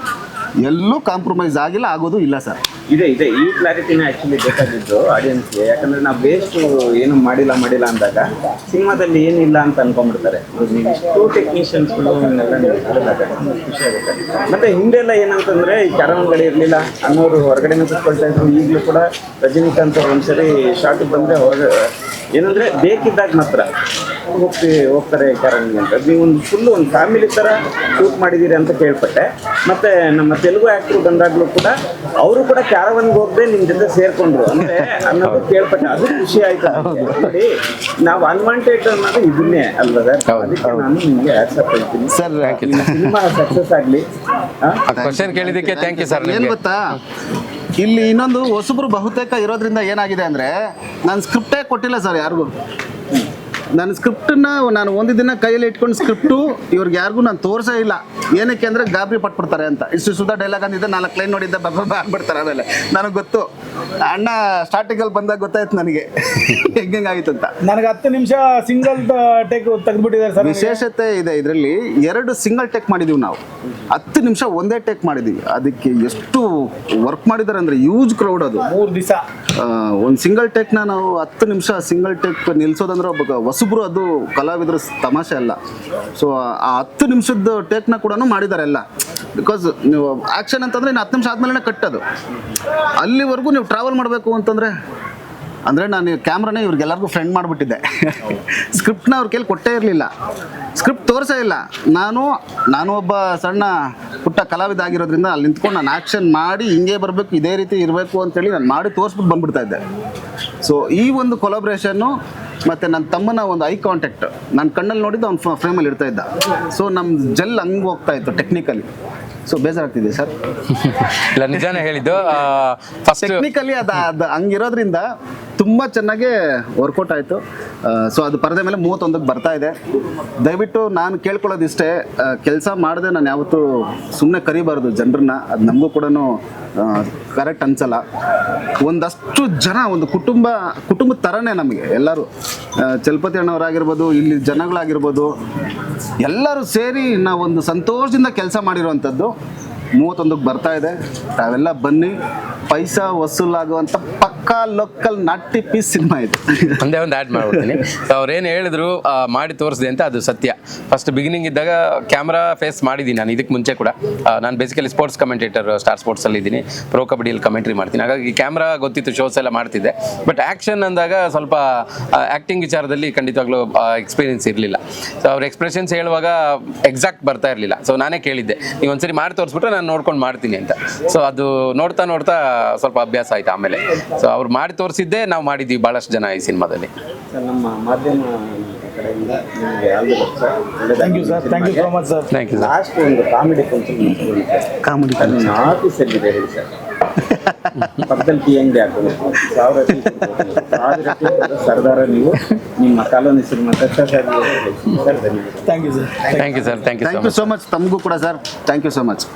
ಎಲ್ಲೂ ಕಾಂಪ್ರಮೈಸ್ ಆಗಿಲ್ಲ, ಆಗೋದು ಇಲ್ಲ ಸರ್ ಇದೆ ಇದೆ. ಈ ಕ್ಲಾರಿಟಿನ ಆ್ಯಕ್ಚುಲಿ ಬೇಕಾಗಿದ್ದು ಆಡಿಯನ್ಸ್ಗೆ ಯಾಕಂದ್ರೆ ನಾವು ವೇಸ್ಟು ಏನು ಮಾಡಿಲ್ಲ ಮಾಡಿಲ್ಲ ಅಂದಾಗ ಸಿನಿಮಾದಲ್ಲಿ ಏನಿಲ್ಲ ಅಂತ ಅನ್ಕೊಂಡ್ಬಿಡ್ತಾರೆ. ಇಷ್ಟು ಟೆಕ್ನಿಷಿಯನ್ಸ್ಗಳು ಇವನ್ನೆಲ್ಲ ನೀವು ನಮ್ಗೆ ಖುಷಿ ಆಗುತ್ತೆ. ಮತ್ತೆ ಹಿಂದೆಲ್ಲ ಏನಂತಂದ್ರೆ ಈ ಕ್ಯಾರವನ್ಗಳು ಇರಲಿಲ್ಲ. ಅನ್ನೋರು ಹೊರಗಡೆ ಕೂತ್ಕೊಳ್ತಾ ಇದ್ರು. ಈಗಲೂ ಕೂಡ ರಜನಿಕಾಂತ್ ಅವ್ರು ಒಂದ್ಸರಿ ಶಾರ್ಟಿಗೆ ಬಂದ್ರೆ ಹೊರಗೆ ಏನಂದರೆ ಬೇಕಿದ್ದಾಗ ಮಾತ್ರ ಹೋಗ್ತಿ, ಹೋಗ್ತಾರೆ ಕಾರಣ ಅಂತ ನೀವು ಒಂದು ಫುಲ್ಲು ಒಂದು ಫ್ಯಾಮಿಲಿ ಥರ ಶೂಟ್ ಮಾಡಿದ್ದೀರಿ ಅಂತ ಕೇಳ್ಪಟ್ಟೆ. ಮತ್ತೆ ನಮ್ಮ ತೆಲುಗು ಆ್ಯಕ್ಟ್ರು ಬಂದಾಗಲೂ ಕೂಡ ಅವರು ಕೂಡ ಕ್ಯಾರವನ್ಗೆ ಹೋಗದೆ ನಿಮ್ಮ ಜೊತೆ ಸೇರ್ಕೊಂಡ್ರು ಅಂದ್ರೆ ಅನ್ನೋದು ಕೇಳ್ಪಟ್ಟೆ. ಅದು ಖುಷಿ ಆಯ್ತು ನಾವ್ ನೋಡಿ ನಾವು ಅನ್ವಾಂಟೆಡ್ ಅನ್ನೋದು ಇದನ್ನೇ ಅಲ್ವಾ ಸರ್? ಅದಕ್ಕೆ ನಾನು ನಿಮಗೆ ಆಕ್ಸೆಪ್ಟ್ ಹೇಳ್ತೀನಿ. ಸರ್ ಸಿನಿಮಾ ಸಕ್ಸಸ್ ಆಗಲಿ. ಕ್ವಶನ್ ಕೇಳಿದ್ದಕ್ಕೆ ಥ್ಯಾಂಕ್ ಯು ಸರ್ ಏನ್ ಗೊತ್ತಾ? ಇಲ್ಲಿ ಇನ್ನೊಂದು ಹೊಸಬ್ರು ಬಹುತೇಕ ಇರೋದ್ರಿಂದ ಏನಾಗಿದೆ ಅಂದ್ರೆ ನಾನು ಸ್ಕ್ರಿಪ್ಟೇ ಕೊಟ್ಟಿಲ್ಲ ಸರ್ ಯಾರಿಗೂ. ನನ್ನ ಸ್ಕ್ರಿಪ್ಟನ್ನ ನಾನು ಒಂದು ದಿನ ಕೈಯಲ್ಲಿ ಇಟ್ಕೊಂಡು ಸ್ಕ್ರಿಪ್ಟು ಇವ್ರಿಗೆ ಯಾರಿಗೂ ನಾನು ತೋರಿಸೇ ಇಲ್ಲ. ಏನಕ್ಕೆ ಅಂದರೆ ಗಾಬರಿ ಪಟ್ಬಿಡ್ತಾರೆ ಅಂತ. ಇಷ್ಟು ಸುಧಾ ಡೈಲಾಗ್ ಅಂದಿದ್ದೆ ನಾಲ್ಕು ಲೈನ್ ನೋಡಿದ್ದೆ ಬಬ್ಬ ಆಗ್ಬಿಡ್ತಾರೆ ಆಮೇಲೆ. ನನಗೆ ಗೊತ್ತು. ಅಣ್ಣ ಸ್ಟಾರ್ಟಿಂಗಲ್ಲಿ ಬಂದಾಗ ಗೊತ್ತಾಯ್ತು ನನಗೆ. ಹೆಂಗಾಗಿತ್ತು ಅಂತ. ನನಗೆ ಹತ್ತು ನಿಮಿಷ ಸಿಂಗಲ್ ಟೇಕ್ ತೆಗೆದ್ಬಿಟ್ಟಿದ್ದಾರೆ ಸರ್ ವಿಶೇಷತೆ ಇದೆ ಇದರಲ್ಲಿ ಎರಡು ಸಿಂಗಲ್ ಟೇಕ್ ಮಾಡಿದ್ದೀವಿ ನಾವು. ಹತ್ತು ನಿಮಿಷ ಒಂದೇ ಟೇಕ್ ಮಾಡಿದೀವಿ. ಅದಕ್ಕೆ ಎಷ್ಟು ವರ್ಕ್ ಮಾಡಿದ್ದಾರೆ ಅಂದರೆ ಯೂಜ್ ಕ್ರೌಡ್ ಅದು. ಮೂರು ದಿವಸ. ಒಂದು ಸಿಂಗಲ್ ಟೇಕ್ನ ನಾವು ಹತ್ತು ನಿಮಿಷ ಸಿಂಗಲ್ ಟೇಕ್ ನಿಲ್ಸೋದಂದ್ರೆ ಒಬ್ಬ ಹೊಸಬ್ರು ಅದು ಕಲಾವಿದ್ರ ತಮಾಷೆ ಅಲ್ಲ. ಸೊ ಆ ಹತ್ತು ನಿಮಿಷದ ಟೇಕ್ನ ಕೂಡ ಮಾಡಿದ್ದಾರೆ ಎಲ್ಲ. ಬಿಕಾಸ್ ನೀವು ಆ್ಯಕ್ಷನ್ ಅಂತಂದ್ರೆ ಇನ್ನು ಹತ್ತು ನಿಮಿಷ ಆದ್ಮೇಲೆ ಕಟ್ಟದು ಅಲ್ಲಿವರೆಗೂ ನೀವು ಟ್ರಾವೆಲ್ ಮಾಡಬೇಕು ಅಂತಂದ್ರೆ ಅಂದರೆ ನಾನು ಕ್ಯಾಮ್ರಾನೇ ಇವ್ರಿಗೆಲ್ಲರಿಗೂ ಫ್ರೆಂಡ್ ಮಾಡಿಬಿಟ್ಟಿದ್ದೆ. ಸ್ಕ್ರಿಪ್ಟ್ನ ಅವ್ರ ಕೈಲಿ ಕೊಟ್ಟೇ ಇರಲಿಲ್ಲ. ಸ್ಕ್ರಿಪ್ಟ್ ತೋರಿಸೇ ಇಲ್ಲ. ನಾನು ನಾನು ಒಬ್ಬ ಸಣ್ಣ ಪುಟ್ಟ ಕಲಾವಿದ ಆಗಿರೋದ್ರಿಂದ ಅಲ್ಲಿ ನಿಂತ್ಕೊಂಡು ನಾನು ಆ್ಯಕ್ಷನ್ ಮಾಡಿ ಹಿಂಗೆ ಬರಬೇಕು ಇದೇ ರೀತಿ ಇರಬೇಕು ಅಂತೇಳಿ ನಾನು ಮಾಡಿ ತೋರಿಸ್ಬಿಟ್ಟು ಬಂದ್ಬಿಡ್ತಾ ಇದ್ದೆ. ಸೊ ಈ ಒಂದು ಕೊಲಾಬ್ರೇಷನ್ನು ಮತ್ತು ನನ್ನ ತಮ್ಮನ ಒಂದು ಐ ಕಾಂಟ್ಯಾಕ್ಟ್ ನಾನು ಕಣ್ಣಲ್ಲಿ ನೋಡಿದ್ದು ಅವ್ನು ಫ್ರೇಮಲ್ಲಿ ಇಡ್ತಾ ಇದ್ದ. ಸೊ ನಮ್ಮ ಜೆಲ್ ಹಂಗೆ ಹೋಗ್ತಾ ಇತ್ತು ಟೆಕ್ನಿಕಲಿ ಸೊ ಬೇಜಾರಾಗ್ತಿದೆ ಸರ್? ಇಲ್ಲ ನಿಜಾನೇ ಹೇಳಿದ್ದು ಫಸ್ಟ್ ಟೆಕ್ನಿಕಲಿ ಅದು ಅದು ಹಂಗಿರೋದ್ರಿಂದ ತುಂಬ ಚೆನ್ನಾಗಿ ವರ್ಕೌಟ್ ಆಯಿತು. ಸೊ ಅದು ಪರದೆ ಮೇಲೆ ಮೂವತ್ತೊಂದಕ್ಕೆ ಬರ್ತಾ ಇದೆ. ದಯವಿಟ್ಟು ನಾನು ಕೇಳ್ಕೊಳ್ಳೋದಿಷ್ಟೇ ಕೆಲಸ ಮಾಡದೆ ನಾನು ಯಾವತ್ತೂ ಸುಮ್ಮನೆ ಕರಿಬಾರ್ದು ಜನರನ್ನ. ಅದು ನಮಗೂ ಕೂಡ ಕರೆಕ್ಟ್ ಅನ್ಸಲ್ಲ. ಒಂದಷ್ಟು ಜನ, ಒಂದು ಕುಟುಂಬ ಕುಟುಂಬದ ಥರನೇ ನಮಗೆ ಎಲ್ಲರೂ. ಚಲಪತಿ ಅಣ್ಣವರಾಗಿರ್ಬೋದು, ಇಲ್ಲಿ ಜನಗಳಾಗಿರ್ಬೋದು, ಎಲ್ಲರೂ ಸೇರಿ ನಾವೊಂದು ಸಂತೋಷದಿಂದ ಕೆಲಸ ಮಾಡಿರುವಂಥದ್ದು. ಮೂವತ್ತೊಂದಕ್ಕೆ ಬರ್ತಾ ಇದೆ. ತಾವೆಲ್ಲ ಬನ್ನಿ. ಪೈಸಾ ವಸೂಲಾಗುವಂಥ ಪಕ್ಕಾ ಲೋಕಲ್ ನಾಟಿ ಪೀಸ್ ಸಿನಿಮಾ ಇದು. ಒಂದೇ ಒಂದು ಆ್ಯಡ್ ಮಾಡ್ಬಿಡ್ತೀನಿ. ಸೊ ಅವ್ರೇನು ಹೇಳಿದ್ರು ಮಾಡಿ ತೋರಿಸಿದೆ ಅಂತ ಅದು ಸತ್ಯ. ಫಸ್ಟ್ ಬಿಗಿನಿಂಗ್ ಇದ್ದಾಗ ಕ್ಯಾಮ್ರಾ ಫೇಸ್ ಮಾಡಿದ್ದೀನಿ ನಾನು, ಇದಕ್ಕೆ ಮುಂಚೆ ಕೂಡ. ನಾನು ಬೇಸಿಕಲಿ ಸ್ಪೋರ್ಟ್ಸ್ ಕಮೆಂಟೇಟರ್ ಸ್ಟಾರ್ ಸ್ಪೋರ್ಟ್ಸಲ್ಲಿ ಇದ್ದೀನಿ. ಪ್ರೋ ಕಬಡ್ಡಿಯಲ್ಲಿ ಕಮೆಂಟ್ರಿ ಮಾಡ್ತೀನಿ. ಹಾಗಾಗಿ ಕ್ಯಾಮ್ರಾ ಗೊತ್ತಿತ್ತು ಶೋಸ್ ಎಲ್ಲ ಮಾಡ್ತಿದ್ದೆ. ಬಟ್ ಆ್ಯಕ್ಷನ್ ಅಂದಾಗ ಸ್ವಲ್ಪ ಆ್ಯಕ್ಟಿಂಗ್ ವಿಚಾರದಲ್ಲಿ ಖಂಡಿತವಾಗ್ಲೂ ಎಕ್ಸ್ಪೀರಿಯನ್ಸ್ ಇರಲಿಲ್ಲ. ಸೊ ಅವ್ರ ಎಕ್ಸ್ಪ್ರೆಷನ್ಸ್ ಹೇಳುವಾಗ ಎಕ್ಸಾಕ್ಟ್ ಬರ್ತಾ ಇರಲಿಲ್ಲ. ಸೊ ನಾನೇ ಕೇಳಿದ್ದೆ. ನೀವು ಒಂದ್ಸರಿ ಮಾಡಿ ತೋರಿಸ್ಬಿಟ್ರೆ ನೋಡ್ಕೊಂಡು ಮಾಡ್ತೀನಿ ಅಂತ. ಸೊ ಅದು ನೋಡ್ತಾ ನೋಡ್ತಾ ಸ್ವಲ್ಪ ಅಭ್ಯಾಸ ಆಯ್ತು ಆಮೇಲೆ. ಸೊ ಅವ್ರು ಮಾಡಿ ತೋರಿಸಿದ್ದೇ ನಾವು ಮಾಡಿದ್ದೀವಿ ಭಾಳಷ್ಟು ಜನ ಈ ಸಿನಿಮಾದಲ್ಲಿ. ಸರ್ ನಮ್ಮ ಮಾಧ್ಯಮ ಕಡೆಯಿಂದ ನಿಮಗೆ all the thank you sir thank you so sir thank you sir last ಒಂದು ಕಾಮಿಡಿ ಫಂಕ್ಷನ್ ಕಾಮಿಡಿ ಆಫೀಸಲ್ಲಿದೆ ಹೇಳಿ ಸರ್ *laughs* ಪಕ್ಕದಲ್ಲಿ ಟೀ ಅಂಗಡಿ ಹಾಕೋದು ಸಾವಿರ ಟೀ ಸಾವಿರ ಟೀ ಸರ್ದಾರ ನೀವು ನಿಮ್ಮ ಕಾಲೋನಿ ಸಿನಿಮಾ ಸರ್ ಸರ್ ಧನ್ಯವಾದ thank you sir thank you sir thank you so much so much ತಮಗೂ ಕೂಡ sir thank you so much